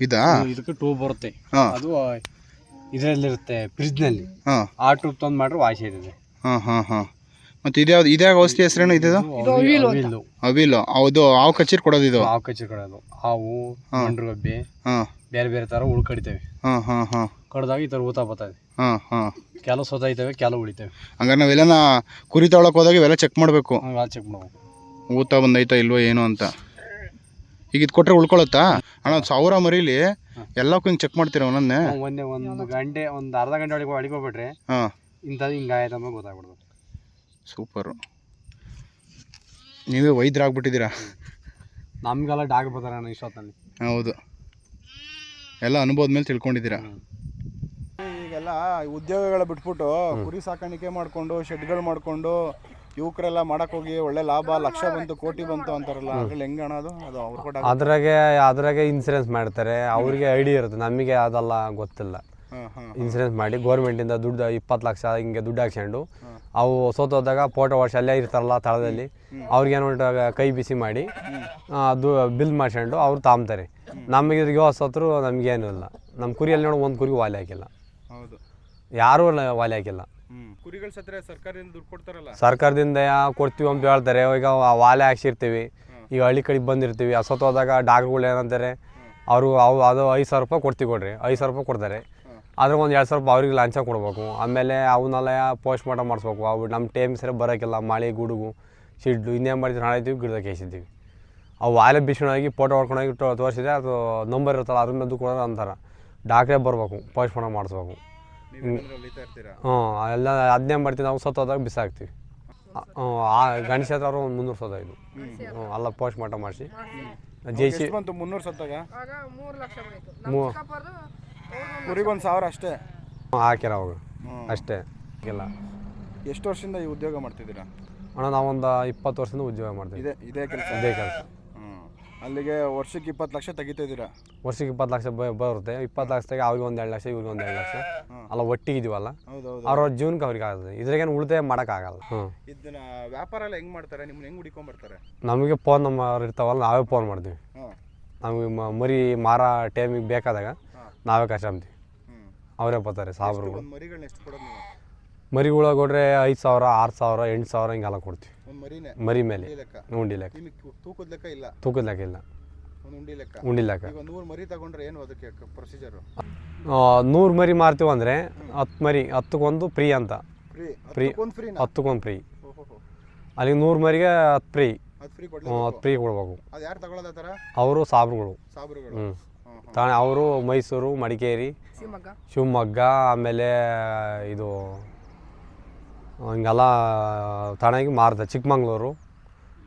ಇದಾ? ಇದು- ಇದಕ್ಕೆ ಟೂಬ್ ಬರುತ್ತೆ. ಹಾಂ. ಅದು ಇದರಲ್ಲಿರುತ್ತೆ ಫ್ರಿಜ್ನಲ್ಲಿ ಹಾಂ. ಆ ಟೂಬ್ ತಂದು ಮಾಡ್ರೆ ವಾಸಿ ಇದೆ ಹಾಂ ಹಾಂ ಹಾಂ. ಮತ್ತು ಇದ್ಯಾವ್ದು ಇದ್ಯಾವ ಔಷಧಿ ಹೆಸರೇನು ಇದು ಅವಿಲು ಅವಿಲು ಹೌದು ಹಾವು ಕಚ್ಚಿರ್ ಕೊಡೋದು ಇದು. ಹಾವು ಕಚ್ಚಿಕೊಳ್ಳೋದು ಹಾವು ಮಂಡ್ರಗಬ್ಬೆ ಹಾಂ. ಬೇರೆ ಬೇರೆ ಥರ ಉಳ್ ಕಡಿತೇವೆ. ಹಾಂ ಹಾಂ ಹಾಂ. ಕಡ್ದಾಗ ಈ ಥರ ಊತ ಬರ್ತದೆ ಹಾಂ ಹಾಂ. ಕೆಲವು ಸೊತೈತವೆ ಕೆಲವು ಉಳಿತವೆ. ಹಂಗಾರೆ ನಾವೆಲ್ಲ ಕುರಿ ತಗೊಳಕ್ ಹೋದಾಗ ಇವೆಲ್ಲ ಚೆಕ್ ಮಾಡಬೇಕು. ಚೆಕ್ ಮಾಡ್ಬೇಕು. ಊತ ಬಂದೈತ ಇಲ್ವೋ ಏನು ಅಂತ. ಈಗ ಇದು ಕೊಟ್ಟರೆ ಉಳ್ಕೊಳತ್ತಾ? ಅಣ್ಣ ಸಾವಿರ ಮರೀಲಿ ಎಲ್ಲಕ್ಕೂ ಹಿಂಗೆ ಚೆಕ್ ಮಾಡ್ತೀರ ಒಂದೊಂದೇ ನಾವು ಒಂದೇ ಒಂದು ಗಂಟೆ ಒಂದು ಅರ್ಧ ಗಂಟೆ ಒಳಗೆ ಒಳಗೆ ಹೋಗ್ಬಿಟ್ರೆ ಹಾಂ. ಇಂಥದ್ದು ಹಿಂಗೆ ಆಯ್ತಮ್ಮ ಗೊತ್ತಾಗ್ಬಿಡ್ತು. ಸೂಪರು. ನೀವೇ ವೈದ್ಯರಾಗ್ಬಿಟ್ಟಿದ್ದೀರಾ? ನಮಗೆಲ್ಲ ಡಾಗ್ ಬರ್ತಾರೆ ಅಣ್ಣ ಇಷ್ಟೊತ್ತಲ್ಲಿ. ಹೌದು. ಎಲ್ಲ ಅನುಭವದ ಮೇಲೆ ತಿಳ್ಕೊಂಡಿದ್ದೀರಾ? ಈಗೆಲ್ಲ ಉದ್ಯೋಗಗಳ ಬಿಟ್ಬಿಟ್ಟು ಕುರಿ ಸಾಕಾಣಿಕೆ ಮಾಡಿಕೊಂಡು ಶೆಡ್ಗಳು ಮಾಡಿಕೊಂಡು ಯುವಕರೆಲ್ಲ ಮಾಡಕ್ ಹೋಗಿ ಒಳ್ಳೆ ಲಾಭ ಲಕ್ಷ ಬಂತು ಕೋಟಿ ಬಂತು ಅಂತಾರಲ್ಲ ಅದ್ರಲ್ಲಿ ಹೆಂಗ್ ಅನ್ನೋದು ಅದು? ಅದು ಅವ್ರು ಕೊಟ್ಟ ಅದ್ರಾಗೆ ಅದ್ರಾಗೆ ಇನ್ಸೂರೆನ್ಸ್ ಮಾಡ್ತಾರೆ. ಅವ್ರಿಗೆ ಐಡಿಯಾ ಇರುತ್ತೆ. ನಮಗೆ ಅದೆಲ್ಲ ಗೊತ್ತಿಲ್ಲ. ಹಾಂ ಹಾಂ ಇನ್ಸೂರೆನ್ಸ್ ಮಾಡಿ ಗೌರ್ಮೆಂಟಿಂದ ದುಡ್ಡು ಇಪ್ಪತ್ತು ಲಕ್ಷ ಹಿಂಗೆ ದುಡ್ಡು ಹಾಕ್ಸ್ಕೊಂಡು ಅವು ಸೋತೋದಾಗ ಫೋಟೋ ವಾಶ್ ಅಲ್ಲೇ ಇರ್ತಾರಲ್ಲ ತಳದಲ್ಲಿ ಅವ್ರಿಗೆ ಏನೋ ಕೈ ಬಿಸಿ ಮಾಡಿ ಅದು ಬಿಲ್ ಮಾಡ್ಸ್ಕೊಂಡು ಅವ್ರು ತಾಂಬ್ತಾರೆ ನಮಗೆ ಇದ್ರಿಗೆ ಸತ್ರು ನಮಗೇನು ಇಲ್ಲ. ನಮ್ಮ ಕುರಿಯಲ್ಲಿ ನೋಡಿ ಒಂದು ಕುರಿ ವಾಲಿ ಹಾಕಿಲ್ಲ. ಹೌದು. ಯಾರೂ ವಾಲಿ ವಾಲೆ ಹಾಕಿಲ್ಲ. ಕುರಿಗಳು ಸತ್ರ ಸರ್ಕಾರದಿಂದ ದುಡ್ಡು ಕೊಡ್ತಾರಲ್ಲ? ಸರ್ಕಾರದಿಂದ ಕೊಡ್ತೀವಿ ಅಂತ ಹೇಳ್ತಾರೆ. ಈಗ ಆ ವಾಲೆ ಹಾಕ್ಸಿರ್ತೀವಿ. ಈಗ ಹಳ್ಳಿ ಕಡೆ ಬಂದಿರ್ತೀವಿ. ಅಸತ್ತು ಹೋದಾಗ ಡಾಕ್ಟ್ರುಗಳು ಏನಂತಾರೆ ಅವರು ಅವು ಅದು ಐದು ಸಾವಿರ ರೂಪಾಯಿ ಕೊಡ್ತೀವಿ ಕೊಡ್ರಿ. ಐದು ಸಾವಿರ ರೂಪಾಯಿ ಕೊಡ್ತಾರೆ. ಆದ್ರೆ ಒಂದು ಎರಡು ಸಾವಿರ ರೂಪಾಯಿ ಅವ್ರಿಗೆ ಲಂಚ ಕೊಡ್ಬೇಕು. ಆಮೇಲೆ ಅವನ್ನೆಲ್ಲ ಪೋಸ್ಟ್ ಮಾರ್ಟಮ್ ಮಾಡಿಸ್ಬೇಕು. ಅವು ನಮ್ಮ ಟೈಮ್ ಸರಿ ಬರೋಕ್ಕಿಲ್ಲ. ಮಳೆ ಗುಡುಗು ಸಿಡ್ಡು ಇನ್ನೇನು ಮಾಡಿದ್ರೆ ನಾಳಿದ್ದೀವಿ ಗಿಡದಾಗ ಕೇಸಿದ್ದೀವಿ ಅವು ವಾಲೆ ಬಿಸಿಣಾಗಿ ಫೋಟೋ ಹೊಡ್ಕೊಂಡೋಗಿ ತೋರಿಸಿದ್ರೆ ಅದು ನಂಬರ್ ಇರುತ್ತಲ್ಲ ಅದ್ರ ಮೇಲೆ ಕೊಡೋದು ಅಂತಾರೆ. ಡಾಕ್ಟ್ರೇ ಬರಬೇಕು ಪೋಸ್ಟ್ ಮಾರ್ಟಮ್ ಮಾಡಿಸ್ಬೇಕು. ಹ್ಞೂ ಎಲ್ಲ ಅದನ್ನೇ ಮಾಡ್ತೀವಿ ನಾವು ಸತ್ತೋದಾಗ ಬಿಸಾಕ್ತೀವಿ. ಹ್ಞೂ ಆ ಗಣೇಶ ಹತ್ರ ಅವರು ಒಂದು ಮುನ್ನೂರು ಸತ ಇದು ಹ್ಞೂ ಅಲ್ಲ ಪೋಸ್ಟ್ ಮಾರ್ಟಮ್ ಮಾಡಿಸಿ. ಜೆ ಸಿ ಬಂತು? ಮುನ್ನೂರು ಸತ್ತಾಗ ಮೂ ಕುರಿಗೊಂದು ಸಾವಿರ ಅಷ್ಟೇ? ಹಾಕ್ಯಾರ ಅವಾಗ. ಅಷ್ಟೇ. ಇಲ್ಲ ಎಷ್ಟು ವರ್ಷದಿಂದ ಈ ಉದ್ಯೋಗ ಮಾಡ್ತಿದ್ದೀರಾ? ಅಣ್ಣ ನಾವೊಂದು ಇಪ್ಪತ್ತು ವರ್ಷದಿಂದ ಉದ್ಯೋಗ ಮಾಡ್ತೀವಿ ಇದೇ ಇದೇ ಕೆಲಸ. ಇದೇ ಕೆಲಸ. ಅಲ್ಲಿಗೆ ವರ್ಷಕ್ಕೆ ಇಪ್ಪತ್ತು ಲಕ್ಷ ತೆಗಿತಿದ್ದೀರಾ ವರ್ಷಕ್ಕೆ ಇಪ್ಪತ್ತು ಲಕ್ಷ ಬ- ಬರುತ್ತೆ. ಇಪ್ಪತ್ತು ಲಕ್ಷದಾಗ ಅವ್ರಿಗೆ ಒಂದು ಎರಡು ಲಕ್ಷ ಇವ್ರಿಗೆ ಒಂದು ಎರಡು ಲಕ್ಷ ಅಲ್ಲ ಒಟ್ಟಿಗೆ ಇದೀವಲ್ಲ? ಅವ್ರ ಜೀವನಕ್ಕೆ ಅವ್ರಿಗೆ ಆಗುತ್ತೆ ಇದ್ರಾಗ ಏನು ಉಳಿತಾಯ ಮಾಡೋಕ್ಕಾಗಲ್ಲ. ಹ್ಞೂ ಇದನ್ನ ವ್ಯಾಪಾರ ಎಲ್ಲ ಹೆಂಗ್ ಮಾಡ್ತಾರೆ? ನಿಮ್ಮನ್ನ ಹೆಂಗ್ ಹುಡಿಕೊಂಡ್ಬರ್ತಾರೆ? ನಮಗೆ ಫೋನ್ ನಂಬರ್ ಇರ್ತಾವಲ್ಲ ನಾವೇ ಫೋನ್ ಮಾಡ್ತೀವಿ. ಹಾಂ ನಮಗೆ ಮ- ಮರಿ ಮಾರ ಟೈಮಿಗೆ ಬೇಕಾದಾಗ ನಾವೇ ಕಷ್ಟ ಅಂತೀವಿ. ಹ್ಮ್. ಅವರೇ ಬರ್ತಾರೆ ಸಾಬ್ರುಗಳು ಒಂದು ಮರಿಗಳನ್ನ ಎಷ್ಟು ಕೊಡೋದು ನೀವು? ಮರಿಗಳು ಕೊಟ್ರೆ ಐದು ಸಾವಿರ ಆರು ಸಾವಿರ ಎಂಟು ಸಾವಿರ ಹಿಂಗೆಲ್ಲ ಕೊಡ್ತೀವಿ. ಮರಿನೇ. ಮರಿ ಮೇಲೆ. ಲೆಕ್ಕ. ಉಂಡಿ ಲೆಕ್ಕ. ನಿಮಗೆ ತೂಕದ ಲೆಕ್ಕ ಇಲ್ಲ. ತೂಕದ ಲೆಕ್ಕ ಇಲ್ಲ. ಒಂದು ಉಂಡಿ ಲೆಕ್ಕ. ಉಂಡಿಲ್ಲಾಕ ಈಗ ಒಂದು ನೂರು ಮರಿ ತಗೊಂಡ್ರೆ ಏನು ಅದಕ್ಕೆ ಪ್ರೊಸೀಜರು ನೂರು ಮರಿ ಮಾರ್ತೀವಿ ಅಂದರೆ ಹತ್ತು ಮರಿ ಹತ್ತಕ್ಕೊಂದು ಫ್ರೀ ಅಂತ. ಫ್ರೀ. Free. ಒಂದು ಫ್ರೀ ಹತ್ತಕ್ಕೊಂದು ಫ್ರೀ. ಓಹೋ ಅಲ್ಲಿಗೆ ನೂರು ಮರಿಗೆ ಹತ್ತು ಫ್ರೀ. ಅದು ಫ್ರೀ ಕೊಡ್ಲಿ ಹತ್ತು ಫ್ರೀ ಕೊಡ್ಬೇಕು. ಅದು ಯಾರು ತಗೊಳ್ಳೋದ ಥರ? ಅವರು ಸಾಬ್ರುಗಳು. ಸಾಬ್ರುಗಳು. ಹ್ಞೂ ಹಾಂ ಹಾಂ ಅವರು ಮೈಸೂರು ಮಡಿಕೇರಿ ಶಿವಮೊಗ್ಗ ಆಮೇಲೆ ಇದು ಹಿಂಗೆಲ್ಲ ತಣಗಿ ಮಾರ್ದೆ ಚಿಕ್ಕಮಂಗ್ಳೂರು.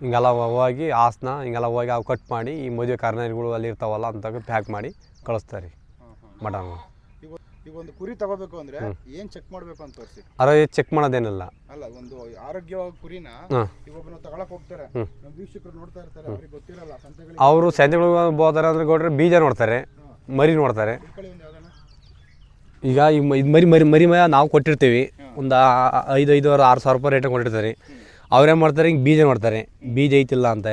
ಹಿಂಗೆಲ್ಲ ಹೋಗಿ ಹಾಸನ ಹಿಂಗೆಲ್ಲ ಹೋಗಿ ಅವು ಕಟ್ ಮಾಡಿ ಈ ಮದುವೆ ಕಾರ್ನರಿಗಳು ಅಲ್ಲಿ ಇರ್ತಾವಲ್ಲ ಅಂತ ಪ್ಯಾಕ್ ಮಾಡಿ ಕಳಿಸ್ತಾರೆ ಮಟನ್ ಈಗ ಒಂದು ಕುರಿ ತಗೋಬೇಕು ಅಂದ್ರೆ ಏನು ಚೆಕ್ ಮಾಡಬೇಕು ಅಂತ ತೋರಿಸಿ? ಅದ್ರ ಚೆಕ್ ಮಾಡೋದೇನಿಲ್ಲ. ಅಲ್ಲ ಒಂದು ಆರೋಗ್ಯವಾಗಿ ಕುರಿನ ಹಾಂ. ಒಬ್ಬನ ತಗೊಳಕ್ ಹೋಗ್ತಾರೆ. ನಮ್ಮ ವೀಕ್ಷಕರು ನೋಡ್ತಾ ಇರ್ತಾರೆ ಅವ್ರಿಗೆ ಗೊತ್ತಿರಲ್ಲ ಸಂತೆಗಳಿಗೆ ಅವರು ಸಂತೆಗಳಿಗೆ ಹೋದಾರೆ ಅಂದ್ರೆ ಕೊಟ್ರೆ ಬೀಜ ನೋಡ್ತಾರೆ ಮರಿ ನೋಡ್ತಾರೆ. ಈಗ ಈ ಮ- ಇದ್ ಮರಿ ಮರಿ ಮರಿ ಮಯ ನಾವು ಕೊಟ್ಟಿರ್ತೀವಿ. ಒಂದು ಐದು ಐದುವರೆ ಆರು ಸಾವಿರ ರೂಪಾಯಿ ರೇಟ್ ಕೊಟ್ಟಿರ್ತಾರೆ. ಅವ್ರೇನು ಮಾಡ್ತಾರೆ? ಹಿಂಗೆ ಬೀಜ ಮಾಡ್ತಾರೆ ಬೀಜ ಐತಿಲ್ಲ ಅಂತ.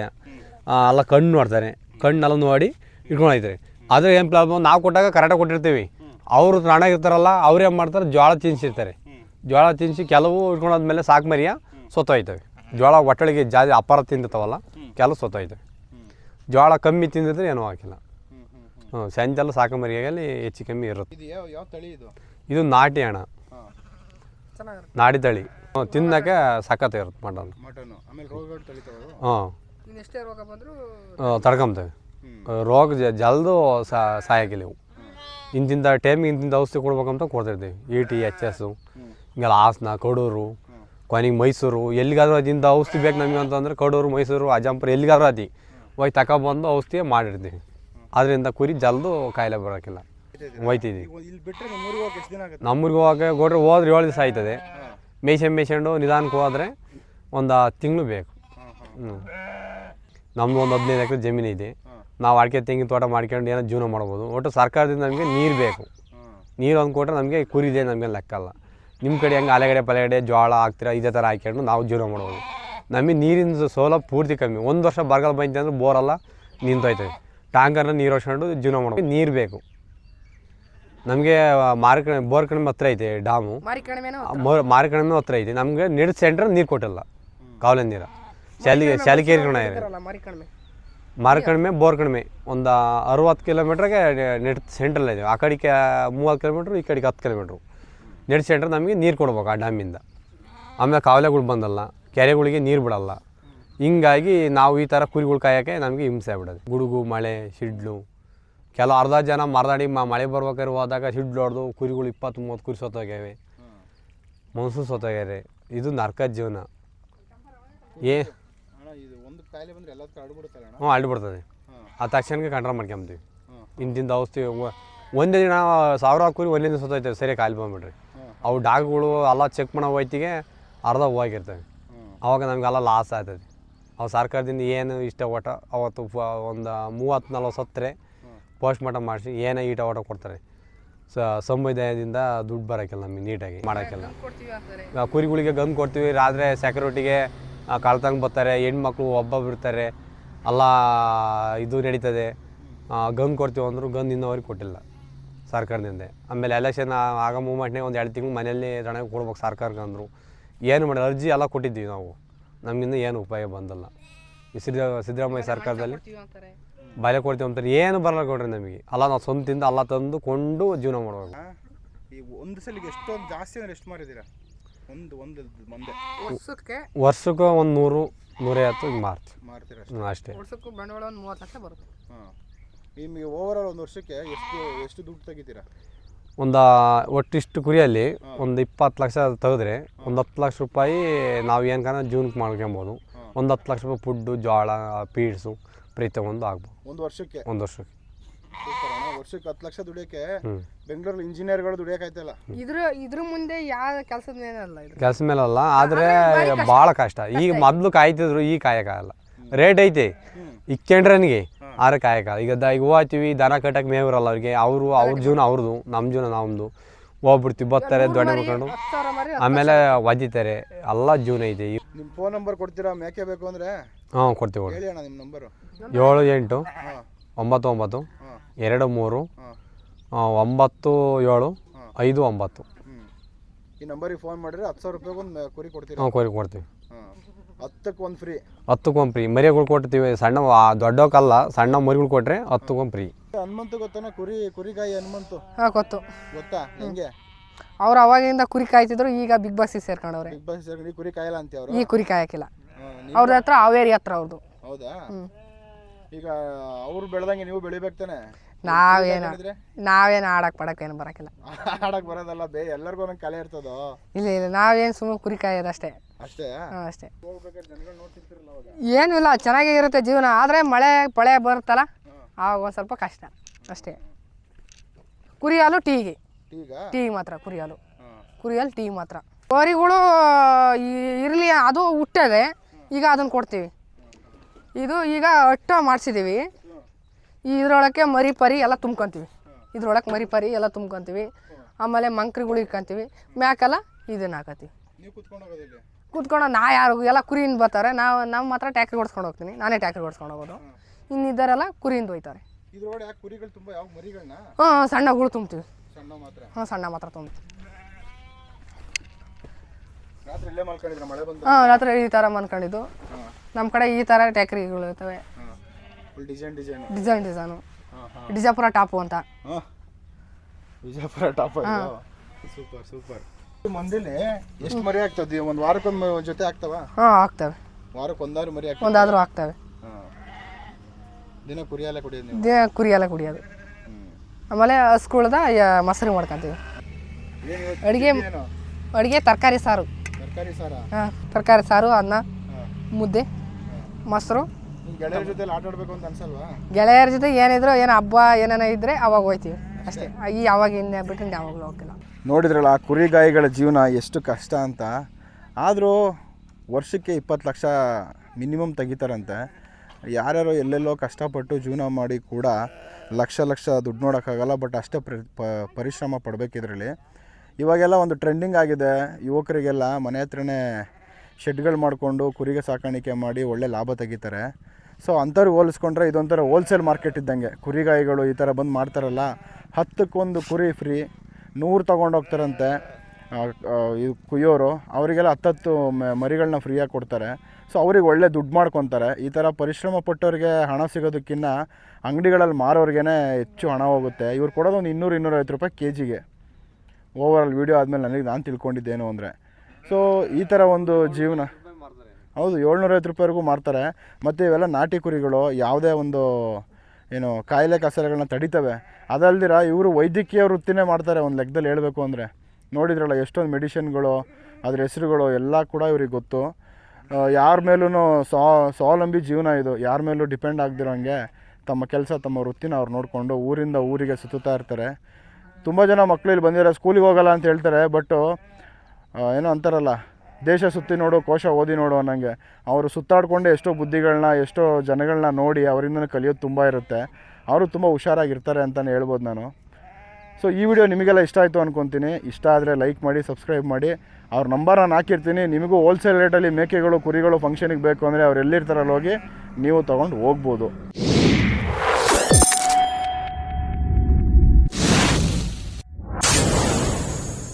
ಆ, ಅಲ್ಲ ಕಣ್ಣು ನೋಡ್ತಾರೆ. ಕಣ್ಣೆಲ್ಲ ನೋಡಿ ಇಟ್ಕೊಂಡು ಹೋಗ್ತಾರೆ ಆದರೆ ಏನು ಪ್ರಾಬ್ಲಮ್ ನಾವು ಕೊಟ್ಟಾಗ ಕರೆಕ್ಟಾಗಿ ಕೊಟ್ಟಿರ್ತೀವಿ. ಅವರು ಇರ್ತಾರಲ್ಲ ಅವ್ರು ಏನು ಮಾಡ್ತಾರೆ? ಜೋಳ ತಿನ್ಸಿರ್ತಾರೆ ಜೋಳ ತಿನ್ಸಿ ಕೆಲವು ಇಟ್ಕೊಂಡಾದ್ಮೇಲೆ ಸಾಕು ಮರಿಯ ಸೊತ್ತೋಯ್ತವೆ. ಜೋಳ ಒಟ್ಟಳಿಗೆ ಜಾಸ್ತಿ ಅಪಾರ ತಿಂದಿರ್ತಾವಲ್ಲ ಕೆಲವು ಸೊತ್ತೋಯ್ತವೆ. ಜೋಳ ಕಮ್ಮಿ ತಿಂದಿದ್ರೆ ಏನೂ ಆಗಿಲ್ಲ ಹ್ಞೂ ಸಂಜೆಲ್ಲ ಸಾಕು ಮರಿಯಾಗಲ್ಲಿ ಹೆಚ್ಚು ಕಮ್ಮಿ ಇರುತ್ತೆ. ಇದು ಯಾವ ಯಾವ ತಳಿ ಇದು? ಇದು ನಾಟಿ ಹಣ ನಾಡಿ ಚೆನ್ನಾಗಿರುತ್ತೆ ತಳಿ. ಹ್ಞೂ ತಿನ್ನಕ್ಕೆ ಸಖತ್ ಇರುತ್ತೆ ಮಟನ್. ಮಟನು. ಆಮೇಲೆ ರೋಗಗಳು ತಳಿತಾವೆ ಹಾಂ ಇನ್ನು ಎಷ್ಟೇ ರೋಗ ಬಂದರೂ ತಡ್ಕೊಂತೇವೆ. ರೋಗ ಜ- ಜಲ್ದು ಸಾಯಕಿಲ್ಲ ಇವು ಇಂತಿಂಥ ಟೈಮಿಗೆ ಇಂತಿಂಥ ಔಷಧಿ ಕೊಡ್ಬೇಕಂತ ಕೊಡ್ತಿರ್ತೀವಿ. ಇ ಟಿ ಎಚ್ ಎಸ್ಸು ಹಿಂಗೆಲ್ಲ ಹಾಸನ ಕಡೂರು ಕೊನೆಗೆ ಮೈಸೂರು. ಎಲ್ಲಿಗಾದ್ರೂ ಅದಿಂದ ಔಷಧಿ ಬೇಕು ನಮಗೆ ಅಂತಂದ್ರೆ ಕಡೂರು ಮೈಸೂರು ಅಜಂಪುರ ಎಲ್ಲಿಗಾದ್ರೂ ಅದಿ. ಹೋಗಿ ತಗೊಬಂದು ಔಷಧಿ ಮಾಡಿರ್ತೀವಿ. ಅದರಿಂದ ಕುರಿ ಜಲ್ದು ಕಾಯಿಲೆ ಬರೋಕ್ಕಿಲ್ಲ ಹೋಯ್ತಿದ್ವಿ. ನಮ್ಮೂರಿಗೆ ಹೋಗಕ್ಕೆ ಹೋಗ್ರೆ ಹೋದ್ರೆ ಏಳು ದಿವಸ ಆಯ್ತದೆ. ಮೇಸೆ ಮೇಯ್ಸ್ಕೊಂಡು ಮೇಯ್ಸ್ಕೊಂಡು ನಿಧಾನಕ್ಕೆ ಹೋದರೆ ಒಂದು ತಿಂಗಳು ಬೇಕು. ಹ್ಞೂ ನಮ್ಮದು ಒಂದು ಹದಿನೈದು ಎಕರೆ ಜಮೀನು ಇದೆ. ನಾವು ಅಡಿಕೆ ತೆಂಗಿನ ತೋಟ ಮಾಡ್ಕೊಂಡು ಏನೋ ಜೀವನ ಮಾಡ್ಬೋದು. ಒಟ್ಟು ಸರ್ಕಾರದಿಂದ ನಮಗೆ ನೀರು ಬೇಕು. ನೀರು ಅಂದ್ಕೊಟ್ರೆ ಕೊಟ್ಟರೆ ನಮಗೆ ಕುರಿದೆ ನಮಗೆ ಲೆಕ್ಕಲ್ಲ ನಿಮ್ಮ ಕಡೆ ಹೆಂಗೆ ಅಲೆಗಡೆ ಪಲೆಗಡೆ ಜೋಳ ಹಾಕ್ತೀರ ಇದೇ ಥರ ಹಾಕ್ಕೊಂಡು ನಾವು ಜೀವನ ಮಾಡ್ಬೋದು. ನಮಗೆ ನೀರಿನ ಸೌಲಭ್ಯ ಪೂರ್ತಿ ಕಮ್ಮಿ. ಒಂದು ವರ್ಷ ಬರಗಾಲ ಬಂತು ಅಂದ್ರೆ ಬೋರೆಲ್ಲ ನಿಂತೋಯ್ತದೆ. ಟ್ಯಾಂಕರ್ನ ನೀರು ಹೊಡ್ಕೊಂಡು ಜೀವನ ಮಾಡ್ಕೊಂಡು ನೀರು ಬೇಕು. ನಮಗೆ ಮಾರ್ಕ ಬೋರ್ ಕಡಿಮೆ ಹತ್ರ ಐತೆ ಡ್ಯಾಮು ಮಾರಿ ಹತ್ರ? ಐತೆ. ನಮಗೆ ನೆಟ್ ಸೆಂಟ್ರ್ ನೀರು ಕೊಟ್ಟಿಲ್ಲ. ಕಾವಲೆ ನೀರು. ಶಾಲಿ ಶಾಲಿಕೇರಿ ಕಣ ಮಾರಿ ಬೋರ್ ಕಣಿಮೆ ಒಂದು ಅರವತ್ತು ಕಿಲೋಮೀಟ್ರಿಗೆ ನೆಟ್ ಸೆಂಟ್ರಲ್ ಇದೆ. ಆ ಕಡೆಗೆ ಮೂವತ್ತು ಕಿಲೋಮೀಟ್ರ್ ಈ ಕಡೆಗೆ ಹತ್ತು ಕಿಲೋಮೀಟ್ರು. ನೆಟ್ ಸೆಂಟ್ರ್ ನಮಗೆ ನೀರು ಕೊಡ್ಬೇಕು ಆ ಡ್ಯಾಮಿಂದ ಆಮೇಲೆ ಕಾವಲೆಗಳು ಬಂದಲ್ಲ. ಕೆರೆಗಳಿಗೆ ನೀರು ಬಿಡಲ್ಲ. ಹಿಂಗಾಗಿ ನಾವು ಈ ಥರ ಕುರಿಗಳು ಕಾಯೋಕ್ಕೆ ನಮಗೆ ಹಿಂಸೆ ಆಗ್ಬಿಡೋದು. ಗುಡುಗು ಮಳೆ ಸಿಡ್ಲು ಕೆಲವು ಅರ್ಧ ಜನ ಮರದಾಡಿ ಮಳೆ ಬರ್ಬೇಕಾದ್ರೆ ಹೋದಾಗ ಸಿಡ್ಲು ಹೊಡೆದು ಕುರಿಗಳು ಇಪ್ಪತ್ತು ಮೂವತ್ತು ಕುರಿ ಸೊತ್ತೋಗ್ಯಾವೆ. ಮನಸ್ಸು ಸೊತ್ತೋಗ್ಯಾರೆ. ಇದು ನರ್ಕ ಜೀವನ. ಏ ಹ್ಞೂ ಅಳ್ಳಿಬಿಡ್ತದೆ ಹಾಂ. ಆ ತಕ್ಷಣಕ್ಕೆ ಕಂಟ್ರೋಲ್ ಮಾಡ್ಕೊಂಬ್ತೀವಿ ಇಂದಿಂದ ಔಷಧಿ ಒಂದೇ ದಿನ ಸಾವಿರ ಕುರಿ ಒಂದೇ ದಿನ ಸತ್ತೋಯ್ತೇವೆ ಸರಿ ಕಾಲು ಬಂದ್ಬಿಡ್ರಿ ಅವು ಡಾಗ್ಗಳು ಎಲ್ಲ ಚೆಕ್ ಮಾಡೋ ಹೋಯ್ತಿಗೆ ಅರ್ಧ ಹೋಗಿರ್ತವೆ ಅವಾಗ ನಮಗೆಲ್ಲ ಲಾಸ್ ಆಗ್ತದೆ. ಅವು ಸರ್ಕಾರದಿಂದ ಏನು ಇಷ್ಟ ಓಟ ಅವತ್ತು ಒಂದು ಮೂವತ್ತು ನಲ್ವತ್ತು ಸತ್ತರೆ ಪೋಸ್ಟ್ ಮಾರ್ಟಮ್ ಮಾಡಿಸಿ ಏನೇ ಈಟ ಓಟ ಕೊಡ್ತಾರೆ. ಸ ಸಮುದಾಯದಿಂದ ದುಡ್ಡು ಬರೋಕ್ಕಿಲ್ಲ ನಮಗೆ ನೀಟಾಗಿ ಮಾಡೋಕ್ಕಿಲ್ಲ. ಕುರಿಗಳಿಗೆ ಗನ್ ಕೊಡ್ತೀವಿ ರಾತ್ರಿ ಸೆಕ್ಯೂರಿಟಿಗೆ ಕಳ್ತಂಗೆ ಬರ್ತಾರೆ ಹೆಣ್ಮಕ್ಳು ಒಬ್ಬ ಬಿಡ್ತಾರೆ ಅಲ್ಲ ಇದು ನಡೀತದೆ. ಗನ್ ಕೊಡ್ತೀವಿ ಅಂದರು ಗನ್ ಇನ್ನೋವರೆಗೆ ಕೊಟ್ಟಿಲ್ಲ ಸರ್ಕಾರದಿಂದ. ಆಮೇಲೆ ಎಲೆಕ್ಷನ್ ಆಗ ಮೂಮೆಂಟ್ನಾಗ ಒಂದು ಎರಡು ತಿಂಗಳು ಮನೆಯಲ್ಲಿ ದಣ ಕೊಡ್ಬೇಕು ಸರ್ಕಾರಕ್ಕೆ ಅಂದರು. ಏನು ಮಾಡಿ ಅರ್ಜಿ ಎಲ್ಲ ಕೊಟ್ಟಿದ್ದೀವಿ ನಾವು. ನಮಗಿನ್ನೂ ಏನು ಉಪಾಯ ಬಂದಲ್ಲ. ಈ ಸಿದ್ದ ಸಿದ್ದರಾಮಯ್ಯ ಸರ್ಕಾರದಲ್ಲಿ ಬಾಲ್ಯ ಕೊಡ್ತೀವಿ ಅಂತಾರೆ. ಏನು ಬರಲ್ಲ ಕೊಡ್ರಿ ನಮಗೆ. ಅಲ್ಲ ನಾವು ಸ್ವಂತಿಂದ ಅಲ್ಲ ತಂದು ಕೊಂಡು ಜೀವನ ಮಾಡಬೇಕು ಈ ಒಂದು ಸಲಿಗೆ ಎಷ್ಟೊಂದು ಜಾಸ್ತಿ ಅಂದ್ರೆ ಎಷ್ಟು ಒಂದು ಒಂದು ಮಂದೆ. ವರ್ಷಕ್ಕೆ ವರ್ಷಕ್ಕೆ ಒಂದು ನೂರು ನೂರೈವತ್ತು ಹಿಂಗೆ ಮಾರ್ತೀವಿ. ಅಷ್ಟೇ? ವರ್ಷಕ್ಕೂ ಬಂಡವಾಳ ಒಂದು ಮೂವತ್ತು ಲಕ್ಷ ಬರುತ್ತೆ. ಹಾಂ. ನಿಮಗೆ ಓವರ್ ಆಲ್ ಒಂದು ವರ್ಷಕ್ಕೆ ಎಷ್ಟು ಎಷ್ಟು ದುಡ್ಡು ತೆಗಿತೀರಾ? ಒಂದು ಒಟ್ಟಿಷ್ಟು ಕುರಿಯಲ್ಲಿ ಒಂದು ಇಪ್ಪತ್ತು ಲಕ್ಷ ತೆಗೆದ್ರೆ ಒಂದು ಹತ್ತು ಲಕ್ಷ ರೂಪಾಯಿ ನಾವು ಏನಕನ ಜೀವನಕ್ಕೆ ಮಾಡ್ಕೊಬೋದು. ಒಂದು ಹತ್ತು ಲಕ್ಷ ರೂಪಾಯಿ ಫುಡ್ಡು ಜೋಳ ಪೀಡ್ಸು ಪ್ರತಿಯೊಂದು ಆಗ್ಬೋದು. ಒಂದು ವರ್ಷಕ್ಕೆ? ಒಂದು ವರ್ಷಕ್ಕೆ. ವರ್ಷಕ್ಕೆ ಹತ್ತು ಲಕ್ಷ ದುಡಿಯೋಕ್ಕೆ ಬೆಂಗಳೂರಲ್ಲಿ ಇಂಜಿನಿಯರ್ಗಳು ದುಡಿಯೋಕ್ಕಾಯ್ತಲ್ಲ ಇದ್ರ ಇದ್ರ ಮುಂದೆ ಯಾವ ಕೆಲಸದ ಏನಲ್ಲ ಇದು? ಕೆಲಸ ಮೇಲಲ್ಲ ಆದರೆ ಭಾಳ ಕಷ್ಟ. ಈಗ ಮೊದಲು ಕಾಯ್ತಿದ್ರು ಈಗ ಕಾಯಕ್ಕಾಗಲ್ಲ ರೇಟ್ ಐತೆ. ಇಕ್ಕೊಂಡ್ರೆ ನನಗೆ ಆದ್ರೆ ಕಾಯಕ. ಈಗ ದ ಈಗ ಹೋಗ್ತೀವಿ ದನ ಕಟ್ಟಕ್ಕೆ ಮೇವಿರಲ್ಲ ಅವ್ರಿಗೆ. ಅವರು ಅವ್ರ ಜೀವನ ಅವ್ರದ್ದು ನಮ್ಮ ಜೀವನ ನಮ್ಮದು ಹೋಗ್ಬಿಡ್ತೀವಿ ಬರ್ತಾರೆ ದೊಡ್ಡ ಮಕ್ಕಳು ಹತ್ತು ಆಮೇಲೆ ಒದಿತಾರೆ ಎಲ್ಲ ಜೀವನ ಐತೆ. ನಿಮ್ಮ ಫೋನ್ ನಂಬರ್ ಕೊಡ್ತೀರಾ? ಮೇಕೆ ಬೇಕು ಅಂದರೆ? ಹಾಂ ಕೊಡ್ತೀವಿ ಹೇಳಿ ಅಣ್ಣ ನಿಮ್ಮ ನಂಬರು ಏಳು ಎಂಟು ಒಂಬತ್ತು ಒಂಬತ್ತು ಎರಡು ಮೂರು ಹಾಂ. ಒಂಬತ್ತು ಏಳು ಐದು ಒಂಬತ್ತು. ಈ ನಂಬರಿಗೆ ಫೋನ್ ಮಾಡಿದ್ರೆ ಹತ್ತು ಸಾವಿರ ರೂಪಾಯಿಗೆ ಒಂದು ಕುರಿ ಕೊಡ್ತೀರಾ? ಹಾಂ ಕೊರಿ ಕೊಡ್ತೀವಿ. ಹಾಂ. ಹತ್ತಕ್ಕೆ ಒಂದು ಫ್ರೀ ಹತ್ತಕ್ಕೊಂದು ಫ್ರೀ ಮರಿಗಳು ಕೊಡ್ತೀವಿ ಸಣ್ಣ ದೊಡ್ಡವಕ್ಕಲ್ಲ ಸಣ್ಣ ಮರಿಗಳು ಕೊಟ್ಟರೆ ಹತ್ತಕ್ಕೊಂದು ಫ್ರೀ ಹನುಮಂತು ಗೊತ್ತಾನ? ಕುರಿ ಕುರಿಗಾಯಿ ಹನುಮಂತು. ಹಾಂ ಗೊತ್ತು. ಗೊತ್ತಾ? ಹೆಂಗೆ? ಅವ್ರು ಅವಾಗಿಂದ ಕುರಿ ಕಾಯ್ತಿದ್ರು ಈಗ ಬಿಗ್ ಬಾಸ್ ಸೇರ್ಕೊಂಡವ್ರೆ ಬಿಗ್ ಬಾಸ್ ಸೇರ್ಕೊಂಡು ಕುರಿ ಕಾಯಲ್ಲ ಅಂತೀವ್ರು ಅವರು? ಈ ಕುರಿ ಕಾಯಕಿಲ್ಲ ಅವ್ರ ಹತ್ರ ಹಾವೇರಿ ಹತ್ರ ಅವ್ರದ್ದು ಹೌದಾ? ಈಗ ಅವ್ರು ಬೆಳೆದಂಗೆ ನೀವು ಬೆಳಿಬೇಕು ತಾನೆ? ನಾವೇನು ನಾವೇನು ಆಡಕ್ ಪಡಕ್ಕೆ ಏನು ಬರೋಕ್ಕಿಲ್ಲ ಆಡಕ್ ಬರೋದಲ್ಲ ಬೇ ಎಲ್ಲರಿಗೂ ಒಂದೊಂದು ಕಲೆ ಇರ್ತದೋ? ಇಲ್ಲ ಇಲ್ಲ ನಾವೇನು ಸುಮ್ಮನೆ ಕುರಿ ಕಾಯೋದು ಅಷ್ಟೇ? ಅಷ್ಟೇ. ಅಷ್ಟೇ ಏನೂ ಇಲ್ಲ ಚೆನ್ನಾಗೇ ಇರುತ್ತೆ ಜೀವನ. ಆದರೆ ಮಳೆ ಪಳೆ ಬರುತ್ತಲ್ಲ ಆವಾಗ ಒಂದು ಸ್ವಲ್ಪ ಕಷ್ಟ. ಅಷ್ಟೇ. ಕುರಿ ಹಾಲು ಟೀಗೆ? ಟೀ ಮಾತ್ರ ಕುರಿ ಹಾಲು ಕುರಿ ಹಾಲು ಟೀ ಮಾತ್ರ. ಕೋರಿಗಳು ಇರಲಿ ಅದು ಹುಟ್ಟದೆ ಈಗ ಅದನ್ನು ಕೊಡ್ತೀವಿ. ಇದು ಈಗ ಅಟ್ಟ ಮಾಡಿಸಿದ್ದೀವಿ ಇದ್ರೊಳಕ್ಕೆ ಮರಿ ಪರಿ ಎಲ್ಲ ತುಂಬ್ಕೊಂತೀವಿ. ಇದ್ರೊಳಗೆ ಮರಿ ಪರಿ ಎಲ್ಲ ತುಂಬ್ಕೊಂತೀವಿ. ಆಮೇಲೆ ಮಂಕ್ರಿಗಳು ಇಟ್ಕೊಂತೀವಿ. ಮ್ಯಾಕೆಲ್ಲ ಇದನ್ನ ಹಾಕತ್ತೀವಿ. ನೀವು ಕುತ್ಕೊಂಡು ನಾ ಯಾರು ಎಲ್ಲ ಕುರಿಯಿಂದ ಬರ್ತಾರೆ. ನಾವು ನಮ್ಮ ಮಾತ್ರ ಟ್ಯಾಕ್ರಿ ಹೊಡ್ಸ್ಕೊಂಡು ಹೋಗ್ತೀನಿ. ನಾನೇ ಟ್ಯಾಕ್ರಿ ಓಡಿಸ್ಕೊಂಡು ಹೋಗೋದು. ಇನ್ನಿದ್ದಾರೆಲ್ಲ ಕುರಿಯಿಂದ ಹೋಯ್ತಾರೆ ಹಾಂ ಸಣ್ಣ ಕುರಿಗಳು ತುಂಬ ಯಾವ ಮರಿಗಳನ್ನ ಹಾಂ ಸಣ್ಣಗಳು ತುಂಬ್ತೀವಿ. ಸಣ್ಣ ಮಾತ್ರ. ಹಾಂ ಸಣ್ಣ ಮಾತ್ರ ತುಂಬ್ತೀವಿ. ಹಾಂ ರಾತ್ರಿ ಈ ಥರ ಮನ್ಕೊಂಡಿದ್ದು ನಮ್ಮ ಕಡೆ ಈ ಥರ ಟ್ಯಾಕ್ರಿಗಳು ಇರ್ತವೆ. Design design design design Bijapur top ಅಂತ. ಹಾಂ. Vijayapura top super super. ಮಂದಿಲಿ ಎಷ್ಟು ಮರಿ ಆಗ್ತದೆ? ಒಂದು ವಾರಕ್ಕೊಂದು ಜೊತೆ ಆಗ್ತಾವ? ಹಾಂ ಆಗ್ತವೆ. ವಾರಕ್ಕೆ ಒಂದಾದ್ರು ಮರಿ ಆಗ್ತವೆ ಒಂದಾದರೂ ಆಗ್ತವೆ. ದಿನ ಕುರಿಯಾಲೆ ಕುಡಿಯೋದು ನೀವು? ದೇ ಕುರಿ ಎಲ್ಲ ಕುಡಿಯೋದು ಆಮೇಲೆ ಹಸ್ಗುಳ್ದ ಮೊಸರು ಮಾಡ್ಕೊಂತೀವಿ. ಏನು ಅಡುಗೆ ಅಡುಗೆ ತರಕಾರಿ ಸಾರು. ತರಕಾರಿ ಸಾರು? ಹಾಂ ತರಕಾರಿ ಸಾರು ಅನ್ನ ಮುದ್ದೆ ಮೊಸರು. ಗೆಳೆಯರ ಜೊತೆ ಆಟ ಆಡ್ಬೇಕು ಅಂತ ಅನ್ಸಲ್ವಾ? ಗೆಳೆಯರ ಜೊತೆ ಏನಿದ್ರು ಏನು ಹಬ್ಬ ಏನೇನೋ ಇದ್ರೆ ಅವಾಗ ಹೋಯ್ತೀವಿ. ಅಷ್ಟೇ. ಈ ಯಾವಾಗ ಇನ್ನ ಬಿಟ್ಟು ಯಾವಾಗಲೂ ಹೋಗಿಲ್ಲ ನೋಡಿದ್ರಲ್ಲ ಆ ಕುರಿಗಾಯಿಗಳ ಜೀವನ ಎಷ್ಟು ಕಷ್ಟ ಅಂತ. ಆದರೂ ವರ್ಷಕ್ಕೆ ಇಪ್ಪತ್ತು ಲಕ್ಷ ಮಿನಿಮಮ್ ತೆಗಿತಾರಂತೆ. ಯಾರ್ಯಾರೋ ಎಲ್ಲೆಲ್ಲೋ ಕಷ್ಟಪಟ್ಟು ಜೀವನ ಮಾಡಿ ಕೂಡ ಲಕ್ಷ ಲಕ್ಷ ದುಡ್ಡು ನೋಡೋಕ್ಕಾಗಲ್ಲ ಬಟ್ ಅಷ್ಟೇ ಪರಿಶ್ರಮ ಪಡಬೇಕು ಇದರಲ್ಲಿ. ಇವಾಗೆಲ್ಲ ಒಂದು ಟ್ರೆಂಡಿಂಗ್ ಆಗಿದೆ. ಯುವಕರಿಗೆಲ್ಲ ಮನೆ ಹತ್ರನೇ ಶೆಡ್ಗಳು ಮಾಡಿಕೊಂಡು ಕುರಿಗೆ ಸಾಕಾಣಿಕೆ ಮಾಡಿ ಒಳ್ಳೆ ಲಾಭ ತೆಗಿತಾರೆ. ಸೊ ಅಂಥವ್ರು ಹೋಲಿಸ್ಕೊಂಡ್ರೆ ಇದೊಂಥರ ಹೋಲ್ಸೇಲ್ ಮಾರ್ಕೆಟ್ ಇದ್ದಂಗೆ. ಕುರಿಗಾಯಿಗಳು ಈ ಥರ ಬಂದು ಮಾಡ್ತಾರಲ್ಲ, ಹತ್ತಕ್ಕೊಂದು ಕುರಿ ಫ್ರೀ ನೂರು ತೊಗೊಂಡೋಗ್ತಾರಂತೆ ಇದು ಕುಯ್ಯೋರು, ಅವರಿಗೆಲ್ಲ ಹತ್ತತ್ತು ಮರಿಗಳನ್ನ ಫ್ರೀಯಾಗಿ ಕೊಡ್ತಾರೆ. ಸೊ ಅವ್ರಿಗೆ ಒಳ್ಳೆ ದುಡ್ಡು ಮಾಡ್ಕೊತಾರೆ. ಈ ಥರ ಪರಿಶ್ರಮ ಪಟ್ಟವ್ರಿಗೆ ಹಣ ಸಿಗೋದಕ್ಕಿಂತ ಅಂಗಡಿಗಳಲ್ಲಿ ಮಾರೋರಿಗೇ ಹೆಚ್ಚು ಹಣ ಹೋಗುತ್ತೆ. ಇವ್ರು ಕೊಡೋದು ಒಂದು ಇನ್ನೂರು ಇನ್ನೂರೈವತ್ತು ರೂಪಾಯಿ ಕೆ ಜಿಗೆ ಓವರಾಲ್ ವೀಡಿಯೋ ಆದಮೇಲೆ ನನಗೆ ನಾನು ತಿಳ್ಕೊಂಡಿದ್ದೇನು ಅಂದರೆ. ಸೊ ಈ ಥರ ಒಂದು ಜೀವನ. ಹೌದು, ಏಳ್ನೂರೈವತ್ತು ರೂಪಾಯಿವರೆಗೂ ಮಾರ್ತಾರೆ. ಮತ್ತು ಇವೆಲ್ಲ ನಾಟಿ ಕುರಿಗಳು, ಯಾವುದೇ ಒಂದು, ಏನು, ಕಾಯಿಲೆ ಕಸರೆಗಳನ್ನ ತಡಿತವೆ. ಅದಲ್ದಿರ ಇವರು ವೈದ್ಯಕೀಯ ವೃತ್ತಿನೇ ಮಾಡ್ತಾರೆ ಒಂದು ಲೆಕ್ಕದಲ್ಲಿ ಹೇಳಬೇಕು ಅಂದರೆ. ನೋಡಿದ್ರಲ್ಲ, ಎಷ್ಟೊಂದು ಮೆಡಿಷನ್ಗಳು, ಅದ್ರ ಹೆಸರುಗಳು ಎಲ್ಲ ಕೂಡ ಇವ್ರಿಗೆ ಗೊತ್ತು. ಯಾರ ಮೇಲೂ ಸ್ವಾ, ಸ್ವಾವಲಂಬಿ ಜೀವನ ಇದು. ಯಾರ ಮೇಲೂ ಡಿಪೆಂಡ್ ಆಗದಿರೋಂಗೆ ತಮ್ಮ ಕೆಲಸ, ತಮ್ಮ ವೃತ್ತಿನ ಅವ್ರು ನೋಡಿಕೊಂಡು ಊರಿಂದ ಊರಿಗೆ ಸುತ್ತುತ್ತಾ ಇರ್ತಾರೆ. ತುಂಬ ಜನ ಮಕ್ಕಳು ಇಲ್ಲಿ ಬಂದಿರೋ ಸ್ಕೂಲಿಗೆ ಹೋಗಲ್ಲ ಅಂತ ಹೇಳ್ತಾರೆ, ಬಟ್ಟು ಏನೋ ಅಂತಾರಲ್ಲ ದೇಶ ಸುತ್ತಿ ನೋಡು, ಕೋಶ ಓದಿ ನೋಡು ಅನ್ನಂಗೆ. ಅವರು ಸುತ್ತಾಡ್ಕೊಂಡು ಎಷ್ಟೋ ಬುದ್ಧಿಗಳನ್ನ ಎಷ್ಟೋ ಜನಗಳನ್ನ ನೋಡಿ ಅವರಿಂದ ಕಲಿಯೋದು ತುಂಬ ಇರುತ್ತೆ. ಅವರು ತುಂಬ ಹುಷಾರಾಗಿರ್ತಾರೆ ಅಂತಲೇ ಹೇಳ್ಬೋದು ನಾನು. ಸೊ ಈ ವಿಡಿಯೋ ನಿಮಗೆಲ್ಲ ಇಷ್ಟ ಆಯಿತು ಅಂದ್ಕೊತೀನಿ ಇಷ್ಟ ಆದರೆ ಲೈಕ್ ಮಾಡಿ, ಸಬ್ಸ್ಕ್ರೈಬ್ ಮಾಡಿ. ಅವ್ರ ನಂಬರ್ ನಾನು ಹಾಕಿರ್ತೀನಿ. ನಿಮಗೂ ಹೋಲ್ಸೇಲ್ ರೇಟಲ್ಲಿ ಮೇಕೆಗಳು, ಕುರಿಗಳು ಫಂಕ್ಷನಿಗೆ ಬೇಕು ಅಂದರೆ ಅವ್ರು ಎಲ್ಲಿರ್ತಾರಲ್ಲಿ ಹೋಗಿ ನೀವು ತೊಗೊಂಡು ಹೋಗ್ಬೋದು.